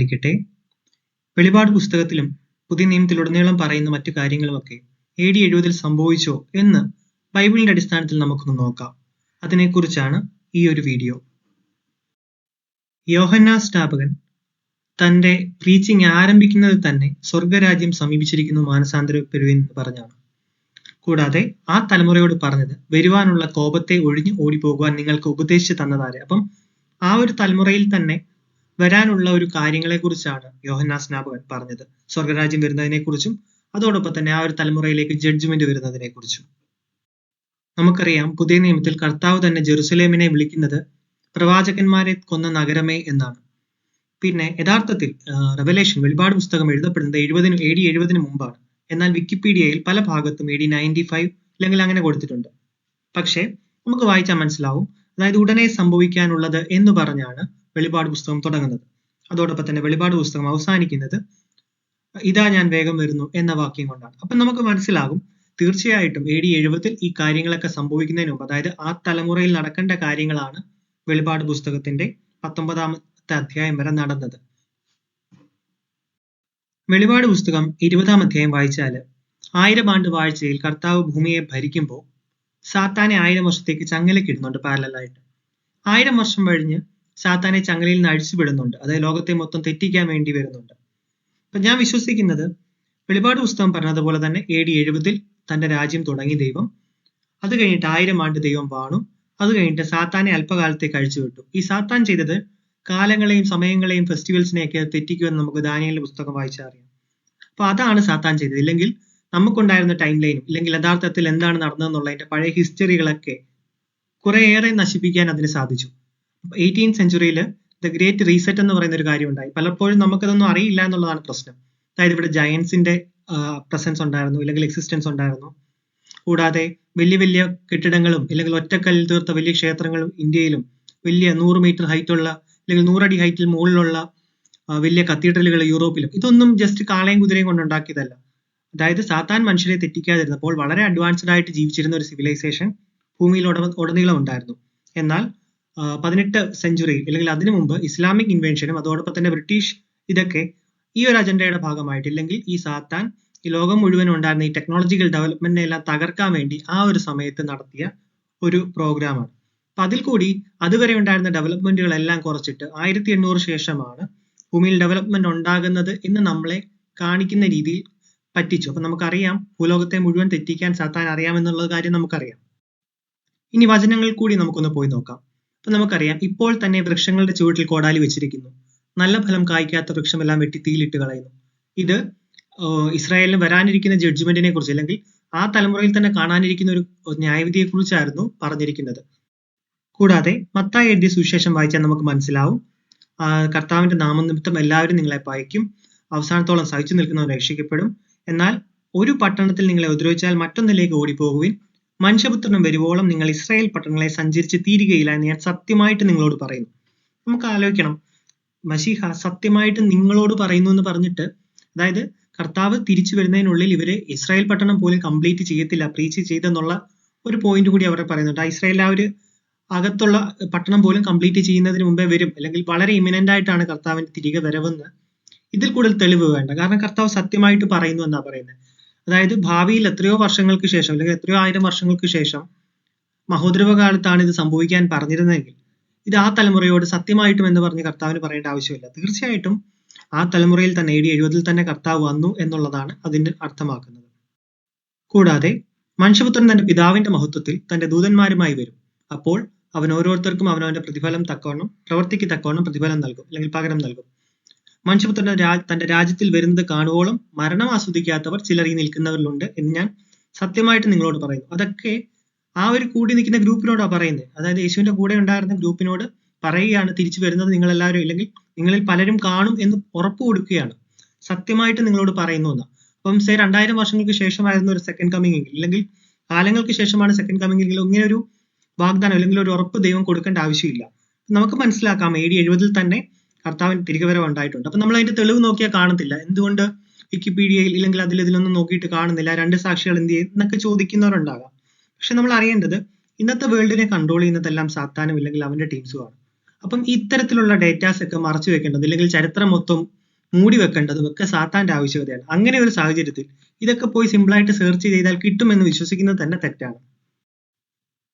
ഉണ്ടായിരിക്കട്ടെ വെളിപാട് പുസ്തകത്തിലും പുതിയ നിയമത്തിലുടനീളം പറയുന്ന മറ്റു കാര്യങ്ങളുമൊക്കെ എ ഡി എഴുപതിൽ സംഭവിച്ചോ എന്ന് ബൈബിളിന്റെ അടിസ്ഥാനത്തിൽ നമുക്കൊന്ന് നോക്കാം. അതിനെക്കുറിച്ചാണ് ഈ ഒരു വീഡിയോ. യോഹന്ന സ്ഥാപകൻ തന്റെ പ്രീച്ചിങ് ആരംഭിക്കുന്നത് തന്നെ സ്വർഗരാജ്യം സമീപിച്ചിരിക്കുന്നു മാനസാന്തരപ്പെടുവെന്ന് പറഞ്ഞാണ്. കൂടാതെ ആ തലമുറയോട് പറഞ്ഞത് വരുവാനുള്ള കോപത്തെ ഒഴിഞ്ഞു ഓടിപ്പോകുവാൻ നിങ്ങൾക്ക് ഉപദേശിച്ചു തന്നതാരെ? അപ്പം ആ ഒരു തലമുറയിൽ തന്നെ വരാനുള്ള ഒരു കാര്യങ്ങളെ കുറിച്ചാണ് യോഹന്നാ സ്നാപകൻ പറഞ്ഞത്. സ്വർഗരാജ്യം വരുന്നതിനെ കുറിച്ചും അതോടൊപ്പം തന്നെ ആ ഒരു തലമുറയിലേക്ക് ജഡ്ജ്മെന്റ് വരുന്നതിനെ കുറിച്ചും. നമുക്കറിയാം പുതിയ നിയമത്തിൽ കർത്താവ് തന്നെ ജെറുസലേമിനെ വിളിക്കുന്നത് പ്രവാചകന്മാരെ കൊന്ന നഗരമേ എന്നാണ്. പിന്നെ യഥാർത്ഥത്തിൽ റെവലേഷൻ വെളിപാട് പുസ്തകം എഴുതപ്പെടുന്നത് എഴുപതിന് എ ഡി എഴുപതിന് മുമ്പാണ്. എന്നാൽ വിക്കിപീഡിയയിൽ പല ഭാഗത്തും എ ഡി നയന്റി ഫൈവ് അല്ലെങ്കിൽ അങ്ങനെ കൊടുത്തിട്ടുണ്ട്. പക്ഷേ നമുക്ക് വായിച്ചാൽ മനസ്സിലാവും. അതായത് ഉടനെ സംഭവിക്കാനുള്ളത് എന്ന് പറഞ്ഞാണ് വെളിപാട് പുസ്തകം തുടങ്ങുന്നത്. അതോടൊപ്പം തന്നെ വെളിപാട് പുസ്തകം അവസാനിക്കുന്നത് ഇതാ ഞാൻ വേഗം വരുന്നു എന്ന വാക്യം കൊണ്ടാണ്. അപ്പം നമുക്ക് മനസ്സിലാകും തീർച്ചയായിട്ടും എ ഡി എഴുപതിൽ ഈ കാര്യങ്ങളൊക്കെ സംഭവിക്കുന്നതിന് മുമ്പ് അതായത് ആ തലമുറയിൽ നടക്കേണ്ട കാര്യങ്ങളാണ് വെളിപാട് പുസ്തകത്തിന്റെ പത്തൊമ്പതാമത്തെ അധ്യായം വരെ നടന്നത്. വെളിപാട് പുസ്തകം ഇരുപതാം അധ്യായം വായിച്ചാൽ ആയിരം ആണ്ട് വാഴ്ചയിൽ കർത്താവ് ഭൂമിയെ ഭരിക്കുമ്പോൾ സാത്താനെ ആയിരം വർഷത്തേക്ക് ചങ്ങലക്കിടുന്നുണ്ട് പാരലായിട്ട് ആയിരം വർഷം കഴിഞ്ഞ് സാത്താനെ ചങ്ങലയിൽ നിന്ന് അഴിച്ചുവിടുന്നുണ്ട് അതായത് ലോകത്തെ മൊത്തം തെറ്റിക്കാൻ വേണ്ടി വരുന്നുണ്ട്. അപ്പൊ ഞാൻ വിശ്വസിക്കുന്നത് വെളിപാട് പുസ്തകം പറഞ്ഞതുപോലെ തന്നെ എ ഡി എഴുപതിൽ തന്റെ രാജ്യം തുടങ്ങി ദൈവം. അത് കഴിഞ്ഞിട്ട് ആയിരം ആണ്ട് ദൈവം വാണു. അത് കഴിഞ്ഞിട്ട് സാത്താനെ അല്പകാലത്തേക്ക് അഴിച്ചുവിട്ടു ഈ സാത്താൻ ചെയ്തത് കാലങ്ങളെയും സമയങ്ങളെയും ഫെസ്റ്റിവൽസിനെയൊക്കെ തെറ്റിക്കുമെന്ന് നമുക്ക് ദാനിയലിന്റെ പുസ്തകം വായിച്ചാൽ അറിയാം. അപ്പൊ അതാണ് സാത്താൻ ചെയ്തത്. ഇല്ലെങ്കിൽ നമുക്കുണ്ടായിരുന്ന ടൈം ലൈനും ഇല്ലെങ്കിൽ യഥാർത്ഥത്തിൽ എന്താണ് നടന്നതെന്നുള്ളതിന്റെ പഴയ ഹിസ്റ്ററികളൊക്കെ കുറേയേറെ നശിപ്പിക്കാൻ അതിന് സാധിച്ചു. എയ്റ്റീൻ സെഞ്ചുറിയിൽ ദ ഗ്രേറ്റ് റീസെറ്റ് എന്ന് പറയുന്ന ഒരു കാര്യം ഉണ്ടായി പലപ്പോഴും നമുക്കതൊന്നും അറിയില്ല എന്നുള്ളതാണ് പ്രശ്നം. അതായത് ഇവിടെ ജയൻസിന്റെ പ്രസൻസ് ഉണ്ടായിരുന്നു ഇല്ലെങ്കിൽ എക്സിസ്റ്റൻസ് ഉണ്ടായിരുന്നു. കൂടാതെ വലിയ വലിയ കെട്ടിടങ്ങളും ഇല്ലെങ്കിൽ ഒറ്റക്കല്ലിൽ തീർത്ത വലിയ ക്ഷേത്രങ്ങളും ഇന്ത്യയിലും വലിയ നൂറ് മീറ്റർ ഹൈറ്റ് ഉള്ള അല്ലെങ്കിൽ നൂറടി ഹൈറ്റിൽ മുകളിലുള്ള വലിയ കത്തീഡ്രലുകൾ യൂറോപ്പിലും. ഇതൊന്നും ജസ്റ്റ് കാളയും കുതിരയും കൊണ്ട് ഉണ്ടാക്കിയതല്ല അതായത് സാത്താൻ മനുഷ്യരെ തെറ്റിക്കാതിരുന്നപ്പോൾ വളരെ അഡ്വാൻസ്ഡ് ആയിട്ട് ജീവിച്ചിരുന്ന ഒരു സിവിലൈസേഷൻ ഭൂമിയിൽ ഉടനീളം ഉണ്ടായിരുന്നു. എന്നാൽ പതിനെട്ട് സെഞ്ചുറി അല്ലെങ്കിൽ അതിനു മുമ്പ് ഇസ്ലാമിക് ഇൻവെൻഷനും അതോടൊപ്പം തന്നെ ബ്രിട്ടീഷ് ഇതൊക്കെ ഈ ഒരു അജണ്ടയുടെ ഭാഗമായിട്ട് ഇല്ലെങ്കിൽ ഈ സാത്താൻ ഈ ലോകം മുഴുവൻ ഉണ്ടായിരുന്ന ഈ ടെക്നോളജിക്കൽ ഡെവലപ്മെന്റിനെ എല്ലാം തകർക്കാൻ വേണ്ടി ആ ഒരു സമയത്ത് നടത്തിയ ഒരു പ്രോഗ്രാമാണ് അപ്പൊ അതിൽ കൂടി അതുവരെ ഉണ്ടായിരുന്ന ഡെവലപ്മെന്റുകളെല്ലാം കുറച്ചിട്ട് ആയിരത്തി എണ്ണൂറ് ശേഷമാണ് ഭൂമിയിൽ ഡെവലപ്മെന്റ് ഉണ്ടാകുന്നത് എന്ന് നമ്മളെ കാണിക്കുന്ന രീതിയിൽ പറ്റിച്ചു. അപ്പൊ നമുക്കറിയാം ഭൂലോകത്തെ മുഴുവൻ തെറ്റിക്കാൻ സാത്താൻ അറിയാമെന്നുള്ള കാര്യം നമുക്കറിയാം. ഇനി വചനങ്ങളിൽ കൂടി നമുക്കൊന്ന് പോയി നോക്കാം. അപ്പൊ നമുക്കറിയാം ഇപ്പോൾ തന്നെ വൃക്ഷങ്ങളുടെ ചുവട്ടിൽ കോടാലി വെച്ചിരിക്കുന്നു. നല്ല ഫലം കായ്ക്കാത്ത വൃക്ഷമെല്ലാം വെട്ടി തീയിലിട്ട് കളയുന്നു. ഇത് ഇസ്രായേലിന് വരാനിരിക്കുന്ന ജഡ്ജ്മെന്റിനെ കുറിച്ച് അല്ലെങ്കിൽ ആ തലമുറയിൽ തന്നെ കാണാനിരിക്കുന്ന ഒരു ന്യായവിധിയെ കുറിച്ചായിരുന്നു പറഞ്ഞിരിക്കുന്നത്. കൂടാതെ മത്തായി എഴുതിയ സുവിശേഷം വായിച്ചാൽ നമുക്ക് മനസ്സിലാവും. കർത്താവിന്റെ നാമനിമിത്തം എല്ലാവരും നിങ്ങളെ പയക്കും അവസാനത്തോളം സഹിച്ചു നിൽക്കുന്നവർ രക്ഷിക്കപ്പെടും. എന്നാൽ ഒരു പട്ടണത്തിൽ നിങ്ങളെ ഉപദ്രവിച്ചാൽ മറ്റൊന്നിലേക്ക് ഓടിപ്പോകുവിൻ മനുഷ്യപുത്രനും വരുവോളം നിങ്ങൾ ഇസ്രായേൽ പട്ടണങ്ങളെ സഞ്ചരിച്ച് തീരുകയില്ല എന്ന് ഞാൻ സത്യമായിട്ട് നിങ്ങളോട് പറയുന്നു. നമുക്ക് ആലോചിക്കണം. മഷിഹ സത്യമായിട്ട് നിങ്ങളോട് പറയുന്നു എന്ന് പറഞ്ഞിട്ട് അതായത് കർത്താവ് തിരിച്ചു വരുന്നതിനുള്ളിൽ ഇവർ ഇസ്രായേൽ പട്ടണം പോലും കംപ്ലീറ്റ് ചെയ്യത്തില്ല പ്രീച്ച് ചെയ്തെന്നുള്ള ഒരു പോയിന്റ് കൂടി അവർ പറയുന്നുണ്ട്. ആ ഇസ്രായേൽ ആ ഒരു അകത്തുള്ള പട്ടണം പോലും കംപ്ലീറ്റ് ചെയ്യുന്നതിന് മുമ്പേ വരും. അല്ലെങ്കിൽ വളരെ ഇമിനന്റ് ആയിട്ടാണ് കർത്താവിന്റെ തിരികെ വരവെന്ന് ഇതിൽ കൂടുതൽ തെളിവ് വേണ്ട. കാരണം കർത്താവ് സത്യമായിട്ട് പറയുന്നു എന്നാ പറയുന്നത്. അതായത് ഭാവിയിൽ എത്രയോ വർഷങ്ങൾക്ക് ശേഷം അല്ലെങ്കിൽ എത്രയോ ആയിരം വർഷങ്ങൾക്ക് ശേഷം മഹോദ്രവ കാലത്താണ് ഇത് സംഭവിക്കാൻ പറഞ്ഞിരുന്നതെങ്കിൽ ഇത് ആ തലമുറയോട് സത്യമായിട്ടും എന്ന് പറഞ്ഞ് കർത്താവിന് പറയേണ്ട ആവശ്യമില്ല. തീർച്ചയായിട്ടും ആ തലമുറയിൽ തന്നെ എ എഴുപതിൽ തന്നെ കർത്താവ് വന്നു എന്നുള്ളതാണ് അതിന് അർത്ഥമാക്കുന്നത്. കൂടാതെ മനുഷ്യപുത്രൻ തന്റെ പിതാവിന്റെ മഹത്വത്തിൽ തന്റെ ദൂതന്മാരുമായി വരും. അപ്പോൾ അവൻ ഓരോരുത്തർക്കും അവനവന്റെ പ്രതിഫലം തക്കവണ്ണം പ്രവർത്തിക്ക് തക്കവണ്ണം പ്രതിഫലം നൽകും അല്ലെങ്കിൽ പകരം നൽകും. മനുഷ്യപുത്രന്റെ രാ തന്റെ രാജ്യത്തിൽ വരുന്നത് കാണുവോളം മരണം ആസ്വദിക്കാത്തവർ ചിലർ ഈ നിൽക്കുന്നവരിലുണ്ട് എന്ന് ഞാൻ സത്യമായിട്ട് നിങ്ങളോട് പറയുന്നു. അതൊക്കെ ആ ഒരു കൂടി നിൽക്കുന്ന ഗ്രൂപ്പിനോടാണ് പറയുന്നത് അതായത് യേശുവിന്റെ കൂടെ ഉണ്ടായിരുന്ന ഗ്രൂപ്പിനോട് പറയുകയാണ് തിരിച്ചു വരുന്നത് നിങ്ങൾ എല്ലാവരും ഇല്ലെങ്കിൽ നിങ്ങളിൽ പലരും കാണും എന്ന് ഉറപ്പ് കൊടുക്കുകയാണ്. സത്യമായിട്ട് നിങ്ങളോട് പറയുന്നു എന്ന്. അപ്പം സേ രണ്ടായിരം വർഷങ്ങൾക്ക് ശേഷമായിരുന്നു ഒരു സെക്കൻഡ് കമ്മിങ് എങ്കിൽ അല്ലെങ്കിൽ കാലങ്ങൾക്ക് ശേഷമാണ് സെക്കൻഡ് കമ്മിങ് എങ്കിൽ ഇങ്ങനെ ഒരു വാഗ്ദാനം അല്ലെങ്കിൽ ഒരു ഉറപ്പ് ദൈവം കൊടുക്കേണ്ട ആവശ്യമില്ല. നമുക്ക് മനസ്സിലാക്കാം എ ഡി എഴുപതിൽ തന്നെ കർത്താവിന് തിരികെ വരവ് ഉണ്ടായിട്ടുണ്ട്. അപ്പൊ നമ്മൾ അതിന്റെ തെളിവ് നോക്കിയാൽ കാണത്തില്ല. എന്തുകൊണ്ട് വിക്കിപീഡിയയിൽ ഇല്ലെങ്കിൽ അതിൽ ഇതിലൊന്നും നോക്കിയിട്ട് കാണുന്നില്ല? രണ്ട് സാക്ഷികൾ എന്ത് ചെയ്യും? എന്നൊക്കെ ചോദിക്കുന്നവരുണ്ടാകാം. പക്ഷെ നമ്മൾ അറിയേണ്ടത് ഇന്നത്തെ വേൾഡിനെ കൺട്രോൾ ചെയ്യുന്നതെല്ലാം സാത്താനും ഇല്ലെങ്കിൽ അവന്റെ ടീംസുമാണ് അപ്പം ഇത്തരത്തിലുള്ള ഡേറ്റാസ് ഒക്കെ മറച്ചു വെക്കേണ്ടത് ഇല്ലെങ്കിൽ ചരിത്രം മൊത്തം മൂടി വെക്കേണ്ടതും ഒക്കെ സാത്താന്റെ ആവശ്യകതയാണ്. അങ്ങനെ ഒരു സാഹചര്യത്തിൽ ഇതൊക്കെ പോയി സിമ്പിളായിട്ട് സെർച്ച് ചെയ്താൽ കിട്ടുമെന്ന് വിശ്വസിക്കുന്നത് തന്നെ തെറ്റാണ്.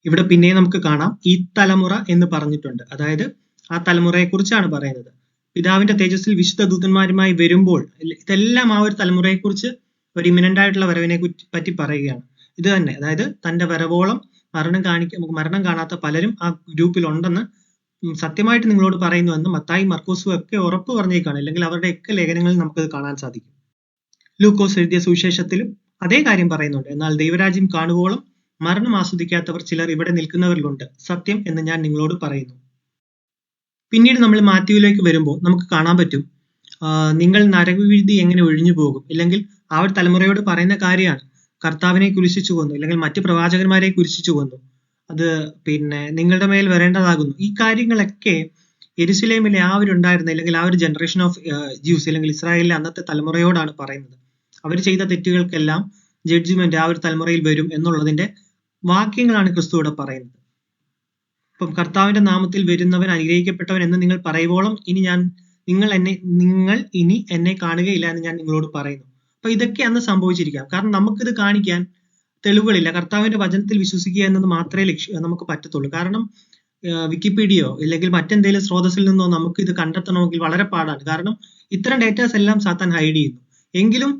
ഇവിടെ പിന്നെ നമുക്ക് കാണാം. ഈ തലമുറ എന്ന് പറഞ്ഞിട്ടുണ്ട്. അതായത് ആ തലമുറയെ കുറിച്ചാണ് പറയുന്നത്. പിതാവിന്റെ തേജസ്സിൽ വിശുദ്ധ ദൂതന്മാരുമായി വരുമ്പോൾ ഇതെല്ലാം ആ ഒരു തലമുറയെ കുറിച്ച് ഒരു ഇമിനന്റ് ആയിട്ടുള്ള വരവിനെ പറ്റി പറയുകയാണ്. ഇത് തന്നെ അതായത് തന്റെ വരവോളം മരണം കാണിക്ക മരണം കാണാത്ത പലരും ആ ഗ്രൂപ്പിൽ ഉണ്ടെന്ന് സത്യമായിട്ട് നിങ്ങളോട് പറയുന്നുവെന്ന് മത്തായി മർക്കോസും ഒക്കെ ഉറപ്പ് പറഞ്ഞേക്കാണ്. അല്ലെങ്കിൽ അവരുടെ ഒക്കെ ലേഖനങ്ങളിൽ നമുക്കത് കാണാൻ സാധിക്കും. ലൂക്കോസ് എഴുതിയ സുവിശേഷത്തിലും അതേ കാര്യം പറയുന്നുണ്ട്. എന്നാൽ ദൈവരാജ്യം കാണുവോളം മരണം ആസ്വദിക്കാത്തവർ ചിലർ ഇവിടെ നിൽക്കുന്നവരിലുണ്ട്. സത്യം എന്ന് ഞാൻ നിങ്ങളോട് പറയുന്നു. പിന്നീട് നമ്മൾ മാത്യുവിലേക്ക് വരുമ്പോൾ നമുക്ക് കാണാൻ പറ്റും നിങ്ങൾ നരകവിധി എങ്ങനെ ഒഴിഞ്ഞു പോകും? ഇല്ലെങ്കിൽ ആ ഒരു തലമുറയോട് പറയുന്ന കാര്യമാണ് കർത്താവിനെ കുരിശിച്ചു കൊന്നു അല്ലെങ്കിൽ മറ്റു പ്രവാചകന്മാരെ കുരിശിച്ചു കൊന്നു. അത് പിന്നെ നിങ്ങളുടെ മേൽ വരേണ്ടതാകുന്നു. ഈ കാര്യങ്ങളൊക്കെ എരുസലേമിലെ ആ ഒരു ഉണ്ടായിരുന്ന അല്ലെങ്കിൽ ആ ഒരു ജനറേഷൻ ഓഫ് ജ്യൂസ് അല്ലെങ്കിൽ ഇസ്രായേലിലെ അന്നത്തെ തലമുറയോടാണ് പറയുന്നത്. അവർ ചെയ്ത തെറ്റുകൾക്കെല്ലാം ജഡ്ജ്മെന്റ് ആ ഒരു തലമുറയിൽ വരും എന്നുള്ളതിന്റെ വാക്യങ്ങളാണ് ക്രിസ്തു ഇവിടെ പറയുന്നത്. ഇപ്പം കർത്താവിന്റെ നാമത്തിൽ വരുന്നവൻ അനുഗ്രഹിക്കപ്പെട്ടവൻ എന്ന് നിങ്ങൾ പറയുവോളം ഇനി ഞാൻ നിങ്ങൾ എന്നെ നിങ്ങൾ ഇനി എന്നെ കാണുകയില്ല എന്ന് ഞാൻ നിങ്ങളോട് പറയുന്നു. അപ്പൊ ഇതൊക്കെ അന്ന് സംഭവിച്ചിരിക്കാം. കാരണം നമുക്കിത് കാണിക്കാൻ തെളിവുകളില്ല. കർത്താവിന്റെ വചനത്തിൽ വിശ്വസിക്കുക എന്നത് മാത്രമേ ലക്ഷ്യ നമുക്ക് പറ്റത്തുള്ളൂ. കാരണം വിക്കിപീഡിയോ ഇല്ലെങ്കിൽ മറ്റെന്തെങ്കിലും സ്രോതസ്സിൽ നിന്നോ നമുക്ക് ഇത് കണ്ടെത്തണമെങ്കിൽ വളരെ പാടാണ്. കാരണം ഇത്തരം ഡേറ്റാസ് എല്ലാം സാത്താൻ ഹൈഡ് ചെയ്യുന്നു. എങ്കിലും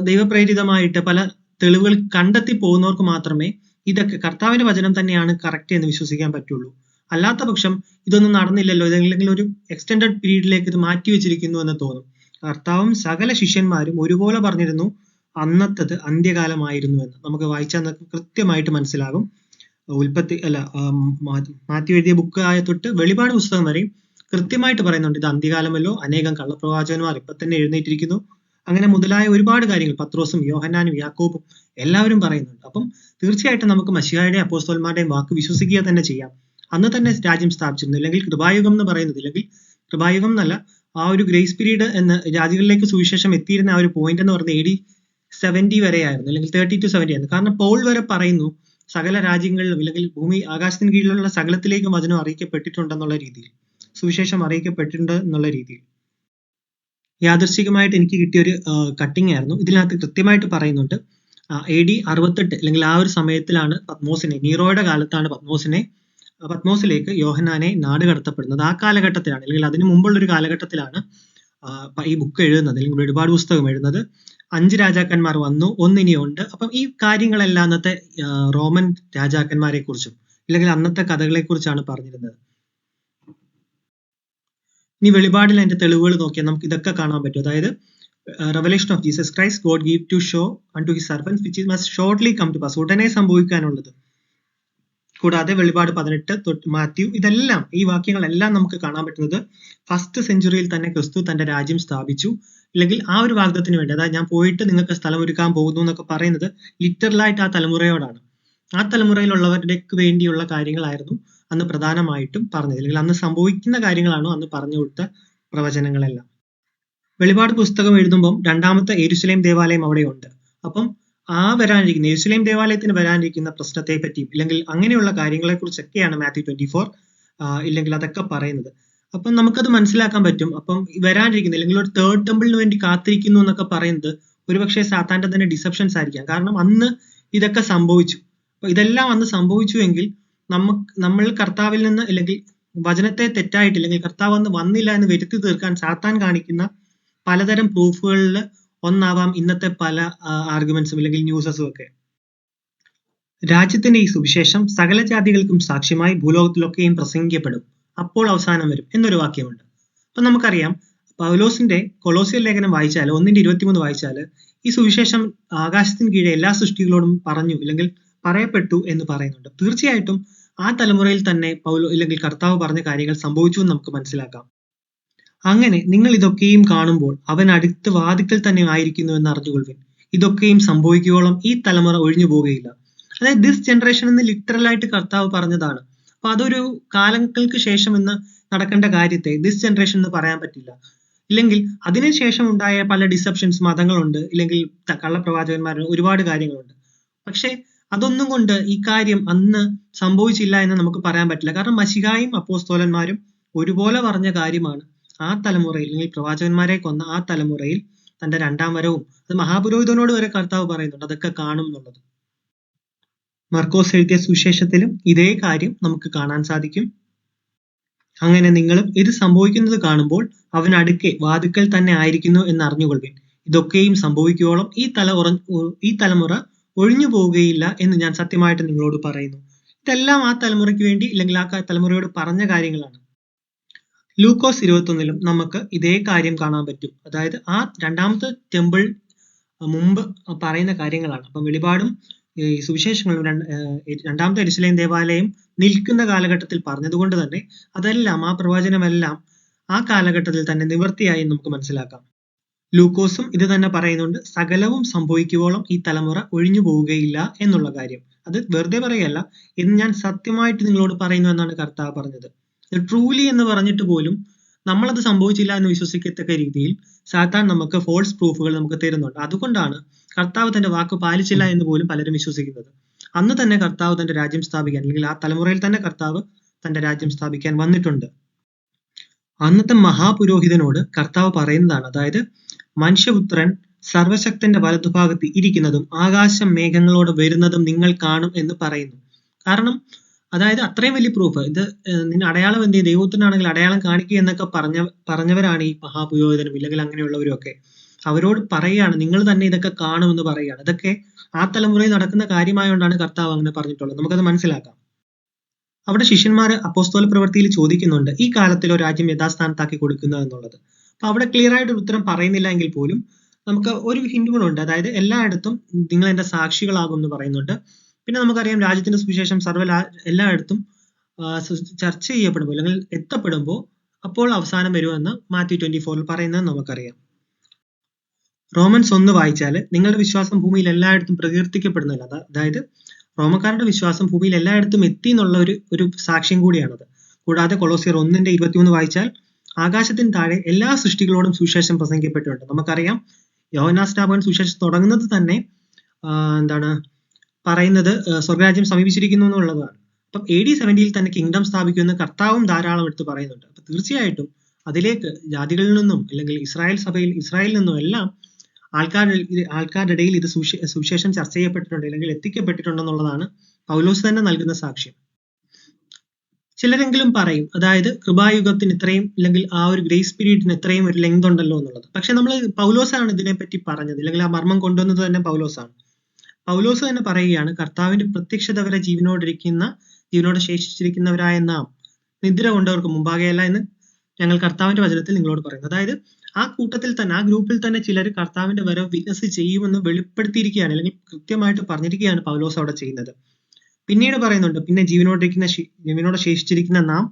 ദൈവപ്രേരിതമായിട്ട് പല തെളിവുകൾ കണ്ടെത്തി പോകുന്നവർക്ക് മാത്രമേ ഇതൊക്കെ കർത്താവിന്റെ വചനം തന്നെയാണ് കറക്റ്റ് എന്ന് വിശ്വസിക്കാൻ പറ്റുള്ളൂ. അല്ലാത്ത പക്ഷം ഇതൊന്നും നടന്നില്ലല്ലോ. ഇതല്ലെങ്കിൽ ഒരു എക്സ്റ്റെൻഡഡ് പീരീഡിലേക്ക് ഇത് മാറ്റി വെച്ചിരിക്കുന്നു എന്ന് തോന്നും. കർത്താവും സകല ശിഷ്യന്മാരും ഒരുപോലെ പറഞ്ഞിരുന്നു അന്നത്തത് അന്ത്യകാലമായിരുന്നു എന്ന്. നമുക്ക് വായിച്ചാൽ കൃത്യമായിട്ട് മനസ്സിലാകും. ഉൽപ്പത്തി അല്ല മാറ്റി എഴുതിയ ബുക്ക് ആയ തൊട്ട് വെളിപാട് പുസ്തകം വരെയും കൃത്യമായിട്ട് പറയുന്നുണ്ട്. ഇത് അന്ത്യകാലമല്ലോ അനേകം കള്ളപ്രവാചകന്മാർ ഇപ്പൊ തന്നെ എഴുന്നേറ്റിരിക്കുന്നു. അങ്ങനെ മുതലായ ഒരുപാട് കാര്യങ്ങൾ പത്രോസും യോഹന്നാനും യാക്കോബും എല്ലാവരും പറയുന്നുണ്ട്. അപ്പം തീർച്ചയായിട്ടും നമുക്ക് മഷിഹായുടെയും അപ്പോസ്തോന്മാരുടെയും വാക്ക് വിശ്വസിക്കുക തന്നെ ചെയ്യാം. അന്ന് തന്നെ രാജ്യം സ്ഥാപിച്ചിരുന്നു. അല്ലെങ്കിൽ കൃപായുഗം എന്ന് പറയുന്നത് ഇല്ലെങ്കിൽ കൃപായുഗം എന്നല്ല ആ ഒരു ഗ്രേസ് പീരീഡ് എന്ന രാജ്യങ്ങളിലേക്ക് സുവിശേഷം എത്തിയിരുന്ന ആ ഒരു പോയിന്റ് എന്ന് പറയുന്നത് എ ഡി സെവന്റി വരെയായിരുന്നു. അല്ലെങ്കിൽ തേർട്ടി ടു സെവന്റി ആയിരുന്നു. കാരണം പോൾ വരെ പറയുന്നു സകല രാജ്യങ്ങളിലും അല്ലെങ്കിൽ ഭൂമി ആകാശത്തിന് കീഴിലുള്ള സകലത്തിലേക്കും വചനം അറിയിക്കപ്പെട്ടിട്ടുണ്ടെന്നുള്ള രീതിയിൽ. സുവിശേഷം അറിയിക്കപ്പെട്ടിട്ടുണ്ട് എന്നുള്ള രീതിയിൽ. യാദർശികമായിട്ട് എനിക്ക് കിട്ടിയ ഒരു കട്ടിംഗ് ആയിരുന്നു. ഇതിനകത്ത് കൃത്യമായിട്ട് പറയുന്നുണ്ട് എ ഡി അറുപത്തെട്ട് അല്ലെങ്കിൽ ആ ഒരു സമയത്തിലാണ് പത്മോസിനെ നീറോയുടെ കാലത്താണ് പത്മോസിനെ പത്മോസിലേക്ക് യോഹനാനെ നാട് കടത്തപ്പെടുന്നത്. ആ കാലഘട്ടത്തിലാണ് അല്ലെങ്കിൽ അതിനു മുമ്പുള്ള ഒരു കാലഘട്ടത്തിലാണ് ഈ ബുക്ക് എഴുതുന്നത് അല്ലെങ്കിൽ ഒരുപാട് പുസ്തകം എഴുതുന്നത്. അഞ്ച് രാജാക്കന്മാർ വന്നു ഒന്നിനിയുണ്ട്. അപ്പം ഈ കാര്യങ്ങളെല്ലാം അന്നത്തെ റോമൻ രാജാക്കന്മാരെ കുറിച്ചും അല്ലെങ്കിൽ അന്നത്തെ കഥകളെ കുറിച്ചാണ് പറഞ്ഞിരുന്നത്. ഇനി വെളിപാടിൽ അതിന്റെ തെളിവുകൾ നോക്കിയാൽ നമുക്ക് ഇതൊക്കെ കാണാൻ പറ്റും. അതായത് revelation of Jesus Christ God give to show unto his servants which must shortly come to pass ഉടനെ സംഭവിക്കാനുള്ളത്. കൂടാതെ വെളിപാട് പതിനെട്ട് തൊട്ട് മാത്യു ഇതെല്ലാം ഈ വാക്യങ്ങളെല്ലാം നമുക്ക് കാണാൻ പറ്റുന്നത് ഫസ്റ്റ് സെഞ്ചുറിയിൽ തന്നെ ക്രിസ്തു തന്റെ രാജ്യം സ്ഥാപിച്ചു. അല്ലെങ്കിൽ ആ ഒരു വാഗ്ദത്തിന് വേണ്ടി അതായത് ഞാൻ പോയിട്ട് നിങ്ങൾക്ക് സ്ഥലം ഒരുക്കാൻ പോകുന്നു എന്നൊക്കെ പറയുന്നത് ലിറ്ററലായിട്ട് ആ തലമുറയോടാണ്. ആ തലമുറയിലുള്ളവരുടെ വേണ്ടിയുള്ള കാര്യങ്ങളായിരുന്നു അന്ന് പ്രധാനമായിട്ടും പറഞ്ഞത്. അല്ലെങ്കിൽ അന്ന് സംഭവിക്കുന്ന കാര്യങ്ങളാണോ അന്ന് പറഞ്ഞു കൊടുത്ത പ്രവചനങ്ങളെല്ലാം. വെളിപാട് പുസ്തകം എഴുതുമ്പം രണ്ടാമത്തെ എരുസലേം ദേവാലയം അവിടെയുണ്ട്. അപ്പം ആ വരാനിരിക്കുന്ന എരുസലേം ദേവാലയത്തിന് വരാനിരിക്കുന്ന പ്രശ്നത്തെ പറ്റിയും ഇല്ലെങ്കിൽ അങ്ങനെയുള്ള കാര്യങ്ങളെ കുറിച്ചൊക്കെയാണ് മാത്യു ട്വന്റി ഫോർ ഇല്ലെങ്കിൽ അതൊക്കെ പറയുന്നത്. അപ്പം നമുക്കത് മനസ്സിലാക്കാൻ പറ്റും. അപ്പം വരാനിരിക്കുന്ന അല്ലെങ്കിൽ ഒരു തേർഡ് ടെമ്പിളിന് വേണ്ടി കാത്തിരിക്കുന്നു എന്നൊക്കെ പറയുന്നത് ഒരുപക്ഷെ സാത്താന്റെ തന്നെ ഡിസപ്ഷൻസ് ആയിരിക്കാം. കാരണം അന്ന് ഇതൊക്കെ സംഭവിച്ചു. അപ്പൊ ഇതെല്ലാം അന്ന് സംഭവിച്ചുവെങ്കിൽ നമുക്ക് നമ്മൾ കർത്താവിൽ നിന്ന് അല്ലെങ്കിൽ വചനത്തെ തെറ്റായിട്ട് അല്ലെങ്കിൽ കർത്താവ് അന്ന് വന്നില്ല എന്ന് വരുത്തി തീർക്കാൻ സാത്താൻ കാണിക്കുന്ന പലതരം പ്രൂഫുകളിൽ ഒന്നാവാം ഇന്നത്തെ പല ആർഗ്യുമെന്റ്സും അല്ലെങ്കിൽ ന്യൂസസും ഒക്കെ. രാജ്യത്തിന്റെ ഈ സുവിശേഷം സകല ജാതികൾക്കും സാക്ഷ്യമായി ഭൂലോകത്തിലൊക്കെയും പ്രസംഗിക്കപ്പെടും. അപ്പോൾ അവസാനം വരും എന്നൊരു വാക്യമുണ്ട്. അപ്പൊ നമുക്കറിയാം പൗലോസിന്റെ കൊളോസിയൽ ലേഖനം വായിച്ചാൽ ഒന്നിന്റെ ഇരുപത്തിമൂന്ന് വായിച്ചാൽ ഈ സുവിശേഷം ആകാശത്തിന് കീഴെ എല്ലാ സൃഷ്ടികളോടും പറഞ്ഞു ഇല്ലെങ്കിൽ പറയപ്പെട്ടു എന്ന് പറയുന്നുണ്ട്. തീർച്ചയായിട്ടും ആ തലമുറയിൽ തന്നെ പൗലോ ഇല്ലെങ്കിൽ കർത്താവ് പറഞ്ഞ കാര്യങ്ങൾ സംഭവിച്ചു എന്ന് നമുക്ക് മനസ്സിലാക്കാം. അങ്ങനെ നിങ്ങൾ ഇതൊക്കെയും കാണുമ്പോൾ അവൻ അടുത്ത് വാതിക്കൽ തന്നെ ആയിരിക്കുന്നു എന്ന് അറിഞ്ഞുകൊള്ളുവിൻ. ഇതൊക്കെയും സംഭവിക്കുവോളം ഈ തലമുറ ഒഴിഞ്ഞു പോവുകയില്ല. അതായത് ദിസ് ജനറേഷൻ എന്ന് ലിറ്ററൽ ആയിട്ട് കർത്താവ് പറഞ്ഞതാണ്. അപ്പൊ അതൊരു കാലങ്ങൾക്ക് ശേഷം ഇന്ന് നടക്കേണ്ട കാര്യത്തെ ദിസ് ജനറേഷൻ എന്ന് പറയാൻ പറ്റില്ല. ഇല്ലെങ്കിൽ അതിനുശേഷം ഉണ്ടായ പല ഡിസപ്ഷൻസ് മതങ്ങളുണ്ട് ഇല്ലെങ്കിൽ കള്ളപ്രവാചകന്മാരുണ്ട് ഒരുപാട് കാര്യങ്ങളുണ്ട്. പക്ഷേ അതൊന്നും കൊണ്ട് ഈ കാര്യം അന്ന് സംഭവിച്ചില്ല എന്ന് നമുക്ക് പറയാൻ പറ്റില്ല. കാരണം മഷികായും അപ്പോസ്തോലന്മാരും ഒരുപോലെ പറഞ്ഞ കാര്യമാണ്. ആ തലമുറയിൽ അല്ലെങ്കിൽ പ്രവാചകന്മാരെ കൊന്ന ആ തലമുറയിൽ തന്റെ രണ്ടാം വരവും അത് മഹാപുരോഹിതനോട് വരെ കർത്താവ് പറയുന്നുണ്ട് അതൊക്കെ കാണും എന്നുള്ളത്. മർക്കോസ് എഴുതിയ സുവിശേഷത്തിലും ഇതേ കാര്യം നമുക്ക് കാണാൻ സാധിക്കും. അങ്ങനെ നിങ്ങളും ഇത് സംഭവിക്കുന്നത് കാണുമ്പോൾ അവൻ അടുക്കെ വാതുക്കൽ തന്നെ ആയിരിക്കുന്നു എന്ന് അറിഞ്ഞുകൊള്ളുവിൻ ഇതൊക്കെയും സംഭവിക്കുവോളം ഈ തല ഈ തലമുറ ഒഴിഞ്ഞു പോവുകയില്ല എന്ന് ഞാൻ സത്യമായിട്ട് നിങ്ങളോട് പറയുന്നു. ഇതെല്ലാം ആ തലമുറയ്ക്ക് വേണ്ടി അല്ലെങ്കിൽ ആ തലമുറയോട് പറഞ്ഞ കാര്യങ്ങളാണ്. ലൂക്കോസ് ഇരുപത്തൊന്നിലും നമുക്ക് ഇതേ കാര്യം കാണാൻ പറ്റും. അതായത് ആ രണ്ടാമത്തെ ടെമ്പിൾ മുമ്പ് പറയുന്ന കാര്യങ്ങളാണ്. അപ്പം വെളിപാടും ഈ സുവിശേഷങ്ങളും രണ്ടാമത്തെ എരിശിലേം ദേവാലയം നിൽക്കുന്ന കാലഘട്ടത്തിൽ പറഞ്ഞതുകൊണ്ട് തന്നെ അതെല്ലാം ആ പ്രവചനമെല്ലാം ആ കാലഘട്ടത്തിൽ തന്നെ നിവൃത്തിയായി നമുക്ക് മനസ്സിലാക്കാം. ലൂക്കോസും ഇത് തന്നെ പറയുന്നുണ്ട് സകലവും സംഭവിക്കുവോളം ഈ തലമുറ ഒഴിഞ്ഞു പോവുകയില്ല എന്നുള്ള കാര്യം. അത് വെറുതെ പറയല്ല ഇന്ന് ഞാൻ സത്യമായിട്ട് നിങ്ങളോട് പറയുന്നു എന്നാണ് കർത്താവ് പറഞ്ഞത്. ട്രൂലി എന്ന് പറഞ്ഞിട്ട് പോലും നമ്മളത് സംഭവിച്ചില്ല എന്ന് വിശ്വസിക്കത്തക്ക രീതിയിൽ സാത്താൻ നമുക്ക് ഫോൾസ് പ്രൂഫുകൾ നമുക്ക് തരുന്നുണ്ട്. അതുകൊണ്ടാണ് കർത്താവ് തന്റെ വാക്ക് പാലിച്ചില്ല എന്ന് പോലും പലരും വിശ്വസിക്കുന്നത്. അന്ന് തന്നെ കർത്താവ് തന്റെ രാജ്യം സ്ഥാപിക്കാൻ അല്ലെങ്കിൽ ആ തലമുറയിൽ തന്നെ കർത്താവ് തന്റെ രാജ്യം സ്ഥാപിക്കാൻ വന്നിട്ടുണ്ട്. അന്നത്തെ മഹാപുരോഹിതനോട് കർത്താവ് പറയുന്നതാണ് അതായത് മനുഷ്യപുത്രൻ സർവശക്തന്റെ വലതുഭാഗത്ത് ഇരിക്കുന്നതും ആകാശം മേഘങ്ങളോട് വരുന്നതും നിങ്ങൾ കാണും എന്ന് പറയുന്നു. കാരണം അതായത് അത്രയും വലിയ പ്രൂഫ് ഇത് നിന്റെ അടയാളം എന്ത് ചെയ്യും? ദൈവത്തിനാണെങ്കിൽ അടയാളം കാണിക്കുക എന്നൊക്കെ പറഞ്ഞ പറഞ്ഞവരാണ് ഈ മഹാപുരോഹിതനും ഇല്ലെങ്കിൽ അങ്ങനെയുള്ളവരും ഒക്കെ. അവരോട് പറയുകയാണ് നിങ്ങൾ തന്നെ ഇതൊക്കെ കാണുമെന്ന് പറയുകയാണ്. ഇതൊക്കെ ആ തലമുറയിൽ നടക്കുന്ന കാര്യമായോണ്ടാണ് കർത്താവ് അങ്ങനെ പറഞ്ഞിട്ടുള്ളത്. നമുക്കത് മനസ്സിലാക്കാം. അവിടെ ശിഷ്യന്മാർ അപ്പോസ്തോല പ്രവൃത്തിയിൽ ചോദിക്കുന്നുണ്ട് ഈ കാലത്തിലോ രാജ്യം യഥാസ്ഥാനത്താക്കി കൊടുക്കുന്നത് എന്നുള്ളത്? അപ്പൊ അവിടെ ക്ലിയർ ആയിട്ട് ഉത്തരം പറയുന്നില്ല എങ്കിൽ പോലും നമുക്ക് ഒരു ഹിന്ദുവിനുണ്ട് അതായത് എല്ലായിടത്തും നിങ്ങൾ എന്റെ സാക്ഷികളാകും എന്ന് പറയുന്നുണ്ട്. പിന്നെ നമുക്കറിയാം രാജ്യത്തിന്റെ സുവിശേഷം സർവ എല്ലായിടത്തും ചർച്ച ചെയ്യപ്പെടുമ്പോൾ അല്ലെങ്കിൽ എത്തപ്പെടുമ്പോൾ അപ്പോൾ അവസാനം വരുമെന്ന് മാത്യു ട്വന്റി ഫോറിൽ പറയുന്നത് നമുക്കറിയാം. റോമൻസ് ഒന്ന് വായിച്ചാൽ നിങ്ങളുടെ വിശ്വാസം ഭൂമിയിൽ എല്ലായിടത്തും പ്രകീർത്തിക്കപ്പെടുന്നില്ല. അതായത് റോമക്കാരുടെ വിശ്വാസം ഭൂമിയിൽ എല്ലായിടത്തും എത്തി എന്നുള്ള ഒരു ഒരു സാക്ഷ്യം കൂടിയാണത്. കൂടാതെ കൊളോസിയർ ഒന്നിന്റെ ഇരുപത്തിമൂന്ന് വായിച്ചാൽ ആകാശത്തിന് താഴെ എല്ലാ സൃഷ്ടികളോടും സുവിശേഷം പ്രസംഗിക്കപ്പെട്ടിട്ടുണ്ട്. നമുക്കറിയാം യോഹനാസ്റ്റാപകൻ സുവിശേഷം തുടങ്ങുന്നത് തന്നെ എന്താണ് പറയുന്നത് സ്വർഗരാജ്യം സമീപിച്ചിരിക്കുന്നു എന്നുള്ളതാണ്. അപ്പം എ ഡി സെവന്റിയിൽ തന്നെ കിങ്ഡം സ്ഥാപിക്കുമെന്ന് കർത്താവും ധാരാളം എടുത്ത് പറയുന്നുണ്ട്. അപ്പം തീർച്ചയായിട്ടും അതിലേക്ക് ജാതികളിൽ നിന്നും അല്ലെങ്കിൽ ഇസ്രായേൽ സഭയിൽ ഇസ്രായേലിൽ നിന്നും എല്ലാം ആൾക്കാർ ആൾക്കാരുടെ ഇടയിൽ ഇത് സുവിശേഷം ചർച്ച ചെയ്യപ്പെട്ടിട്ടുണ്ട് അല്ലെങ്കിൽ എത്തിക്കപ്പെട്ടിട്ടുണ്ടെന്നുള്ളതാണ് പൗലോസ് തന്നെ നൽകുന്ന സാക്ഷ്യം. ചിലരെങ്കിലും പറയും അതായത് കൃപായുഗത്തിന് ഇത്രയും അല്ലെങ്കിൽ ആ ഒരു ഗ്രേസ് പീരീഡിന് ഇത്രയും ഒരു ലെങ്ത് ഉണ്ടല്ലോ എന്നുള്ളത്. പക്ഷെ നമ്മൾ പൗലോസാണ് ഇതിനെപ്പറ്റി പറഞ്ഞത്. അല്ലെങ്കിൽ ആ മർമ്മം കൊണ്ടുവന്നത് തന്നെ പൗലോസാണ്. പൗലോസ് തന്നെ പറയുകയാണ് കർത്താവിന്റെ പ്രത്യക്ഷത വരെ ജീവനോടിരിക്കുന്ന ജീവനോട് ശേഷിച്ചിരിക്കുന്നവരായ നാം നിദ്ര കൊണ്ടവർക്ക് മുമ്പാകെയല്ല എന്ന് ഞങ്ങൾ കർത്താവിന്റെ വചനത്തിൽ നിങ്ങളോട് പറയുന്നു. അതായത് ആ കൂട്ടത്തിൽ തന്നെ ആ ഗ്രൂപ്പിൽ തന്നെ ചിലർ കർത്താവിന്റെ വരവ് വിറ്റ്നസ് ചെയ്യുമെന്ന് വെളിപ്പെടുത്തിയിരിക്കുകയാണ് അല്ലെങ്കിൽ കൃത്യമായിട്ട് പറഞ്ഞിരിക്കുകയാണ് പൗലോസ് അവിടെ ചെയ്യുന്നത്. പിന്നീട് പറയുന്നുണ്ട് പിന്നെ ജീവനോടിരിക്കുന്ന ജീവനോട് ശേഷിച്ചിരിക്കുന്ന നാം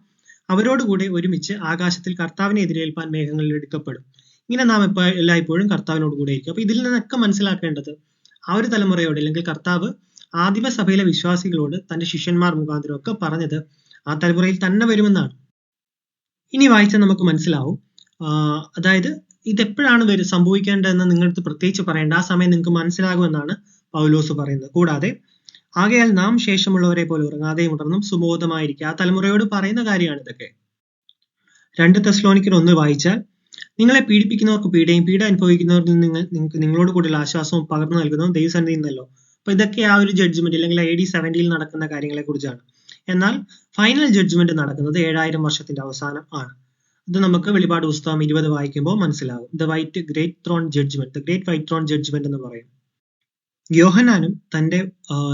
അവരോട് കൂടെ ഒരുമിച്ച് ആകാശത്തിൽ കർത്താവിനെ എതിരേൽപ്പാൻ മേഘങ്ങളിൽ എടുക്കപ്പെടും. ഇങ്ങനെ നാം എപ്പോ എല്ലായ്പ്പോഴും കർത്താവിനോട് കൂടെ ഇരിക്കും. അപ്പൊ ഇതിൽ നിന്നൊക്കെ മനസ്സിലാക്കേണ്ടത് ആ ഒരു തലമുറയോട് അല്ലെങ്കിൽ കർത്താവ് ആദിമ സഭയിലെ വിശ്വാസികളോട് തന്റെ ശിഷ്യന്മാർ മുഖാന്തരം ഒക്കെ പറഞ്ഞത് ആ തലമുറയിൽ തന്നെ വരുമെന്നാണ്. ഇനി വായിച്ചാൽ നമുക്ക് മനസ്സിലാവും. അതായത് ഇതെപ്പോഴാണ് വരും സംഭവിക്കേണ്ടതെന്ന് നിങ്ങൾക്ക് പ്രത്യേകിച്ച് പറയേണ്ട. ആ സമയം നിങ്ങൾക്ക് മനസ്സിലാകുമെന്നാണ് പൗലോസ് പറയുന്നത്. കൂടാതെ ആകയാൽ നാം ശേഷമുള്ളവരെ പോലെ ഉറങ്ങാതെയും ഉണർന്നും സുബോധമായിരിക്കുക. ആ തലമുറയോട് പറയുന്ന കാര്യമാണ് ഇതൊക്കെ. രണ്ട് തെസ്ലോണിക്കർ ഒന്ന് വായിച്ചാൽ നിങ്ങളെ പീഡിപ്പിക്കുന്നവർക്ക് പീഡയും പീഡ അനുഭവിക്കുന്നവർക്ക് നിങ്ങൾ നിങ്ങൾക്ക് നിങ്ങളോട് കൂടുതൽ ആശ്വാസവും പകർന്നു നൽകുന്നതും ദൈവസന്നിധി നിന്നല്ലോ. അപ്പൊ ഇതൊക്കെ ആ ഒരു ജഡ്ജ്മെന്റ് അല്ലെങ്കിൽ എ ഡി സെവന്റിയിൽ നടക്കുന്ന കാര്യങ്ങളെ കുറിച്ചാണ്. എന്നാൽ ഫൈനൽ ജഡ്ജ്മെന്റ് നടക്കുന്നത് ഏഴായിരം വർഷത്തിന്റെ അവസാനം ആണ്. ഇത് നമുക്ക് വെളിപാട് പുസ്തകം ഇരുപത് വായിക്കുമ്പോൾ മനസ്സിലാകും. The white great throne judgement the great white throne judgement എന്ന് പറയും. യോഹനാനും തന്റെ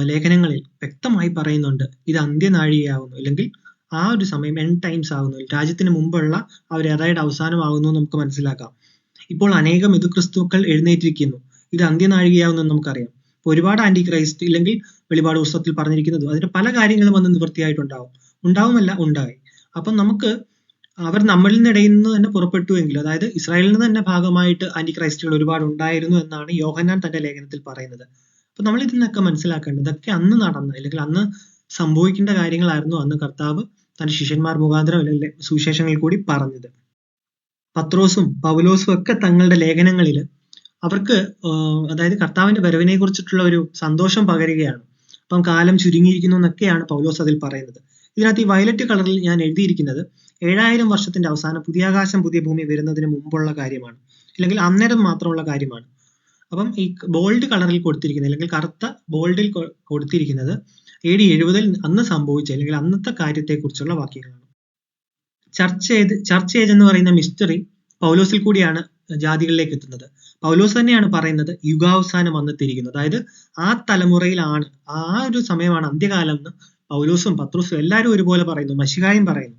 ലേഖനങ്ങളിൽ വ്യക്തമായി പറയുന്നുണ്ട് ഇത് അന്ത്യനാഴികയാവുന്നു. അല്ലെങ്കിൽ ആ ഒരു സമയം എൻ ടൈംസ് ആകുന്നു രാജ്യത്തിന് മുമ്പുള്ള ആ ഒരു എറയുടെ അവസാനമാകുന്നു നമുക്ക് മനസ്സിലാക്കാം. ഇപ്പോൾ അനേകം ഇത് ക്രിസ്തുക്കൾ എഴുന്നേറ്റിരിക്കുന്നു. ഇത് അന്ത്യനാഴികയാവുന്നു നമുക്കറിയാം. ഒരുപാട് ആന്റി ക്രൈസ്റ്റ് ഇല്ലെങ്കിൽ വെളിപാട് പുസ്തകത്തിൽ പറഞ്ഞിരിക്കുന്നത് അതിന്റെ പല കാര്യങ്ങളും വന്ന് നിവൃത്തിയായിട്ടുണ്ടാവും. ഉണ്ടാവുമല്ല ഉണ്ടായി. അപ്പം നമുക്ക് അവർ നമ്മളിൽ നിന്നിടയിൽ നിന്ന് തന്നെ പുറപ്പെട്ടുവെങ്കിൽ അതായത് ഇസ്രായേലിൽ നിന്ന് തന്നെ ഭാഗമായിട്ട് ആന്റി ക്രൈസ്റ്റുകൾ ഒരുപാട് ഉണ്ടായിരുന്നു എന്നാണ് യോഹന്നാൻ തന്റെ ലേഖനത്തിൽ പറയുന്നത്. അപ്പൊ നമ്മൾ ഇതിനൊക്കെ മനസ്സിലാക്കേണ്ടത് ഇതൊക്കെ അന്ന് നടന്ന അല്ലെങ്കിൽ അന്ന് സംഭവിക്കേണ്ട കാര്യങ്ങളായിരുന്നു അന്ന് കർത്താവ് തന്റെ ശിഷ്യന്മാർ മുഖാന്തരം അല്ലെ സുവിശേഷങ്ങളിൽ കൂടി പറഞ്ഞത്. പത്രോസും പൗലോസും ഒക്കെ തങ്ങളുടെ ലേഖനങ്ങളിൽ അവർക്ക് അതായത് കർത്താവിന്റെ വരവിനെ കുറിച്ചിട്ടുള്ള ഒരു സന്തോഷം പകരുകയാണ്. അപ്പം കാലം ചുരുങ്ങിയിരിക്കുന്നു എന്നൊക്കെയാണ് പൗലോസ് അതിൽ പറയുന്നത്. ഇതിനകത്ത് ഈ വയലറ്റ് കളറിൽ ഞാൻ എഴുതിയിരിക്കുന്നത് ഏഴായിരം വർഷത്തിന്റെ അവസാനം പുതിയ ആകാശം പുതിയ ഭൂമി വരുന്നതിന് മുമ്പുള്ള കാര്യമാണ്. അല്ലെങ്കിൽ അന്നേരം മാത്രമുള്ള കാര്യമാണ്. അപ്പം ഈ ബോൾഡ് കളറിൽ കൊടുത്തിരിക്കുന്നത് അല്ലെങ്കിൽ കറുത്ത ബോൾഡിൽ കൊടുത്തിരിക്കുന്നത് എ ഡി എഴുപതിൽ അന്ന് സംഭവിച്ച അല്ലെങ്കിൽ അന്നത്തെ കാര്യത്തെക്കുറിച്ചുള്ള വാക്യങ്ങളാണ്. ചർച്ച് ഏത് ചർച്ച് ഏജ് എന്ന് പറയുന്ന മിസ്റ്ററി പൗലോസിൽ കൂടിയാണ് ജാതികളിലേക്ക് എത്തുന്നത്. പൗലോസ് തന്നെയാണ് പറയുന്നത് യുഗാവസാനം വന്നെത്തിയിരിക്കുന്നത് അതായത് ആ തലമുറയിലാണ് ആ ഒരു സമയമാണ് അന്ത്യകാലം എന്ന് പൗലോസും പത്രോസും എല്ലാവരും ഒരുപോലെ പറയുന്നു മഷികായും പറയുന്നു.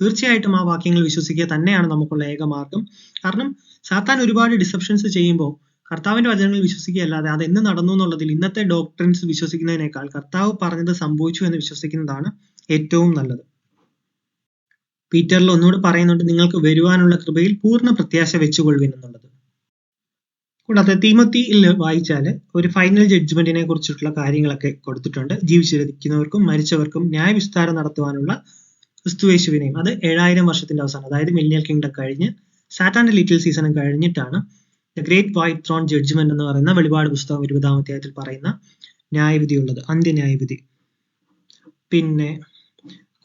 തീർച്ചയായിട്ടും ആ വാക്യങ്ങൾ വിശ്വസിക്കുക തന്നെയാണ് നമുക്കുള്ള ഏക മാർഗം. കാരണം സാത്താൻ ഒരുപാട് ഡിസപ്ഷൻസ് ചെയ്യുമ്പോൾ കർത്താവിന്റെ വചനങ്ങൾ വിശ്വസിക്കുകയല്ലാതെ അത് എന്ന് നടന്നു എന്നുള്ളതിൽ ഇന്നത്തെ ഡോക്ടറിൻസ് വിശ്വസിക്കുന്നതിനേക്കാൾ കർത്താവ് പറഞ്ഞത് സംഭവിച്ചു എന്ന് വിശ്വസിക്കുന്നതാണ് ഏറ്റവും നല്ലത്. പീറ്ററിൽ ഒന്നുകൂടി പറയുന്നുണ്ട് നിങ്ങൾക്ക് വരുവാനുള്ള കൃപയിൽ പൂർണ പ്രത്യാശ വെച്ചുകൊള്ളുവിൻ എന്നുള്ളത്. കൂടാതെ തീമത്തിയിൽ വായിച്ചാൽ ഒരു ഫൈനൽ ജഡ്ജ്മെന്റിനെ കുറിച്ചിട്ടുള്ള കാര്യങ്ങളൊക്കെ കൊടുത്തിട്ടുണ്ട്. ജീവിച്ചിരിക്കുന്നവർക്കും മരിച്ചവർക്കും ന്യായവിസ്താരം നടത്തുവാനുള്ള ക്രിസ്തുവേശുവിനെയും അത് ഏഴായിരം വർഷത്തിന്റെ അവസാനം അതായത് മില്ലിയൽ കിങ്ഡം കഴിഞ്ഞ് സാറ്റാന്റെ ലിറ്റിൽ സീസണും കഴിഞ്ഞിട്ടാണ് the great white throne judgement എന്ന് പറയുന്ന വെളിപാട് പുസ്തകം ഇരുപതാം അധ്യായത്തിൽ പറയുന്ന ന്യായവിധി ഉള്ളത് അന്ത്യന്യായവിധി. പിന്നെ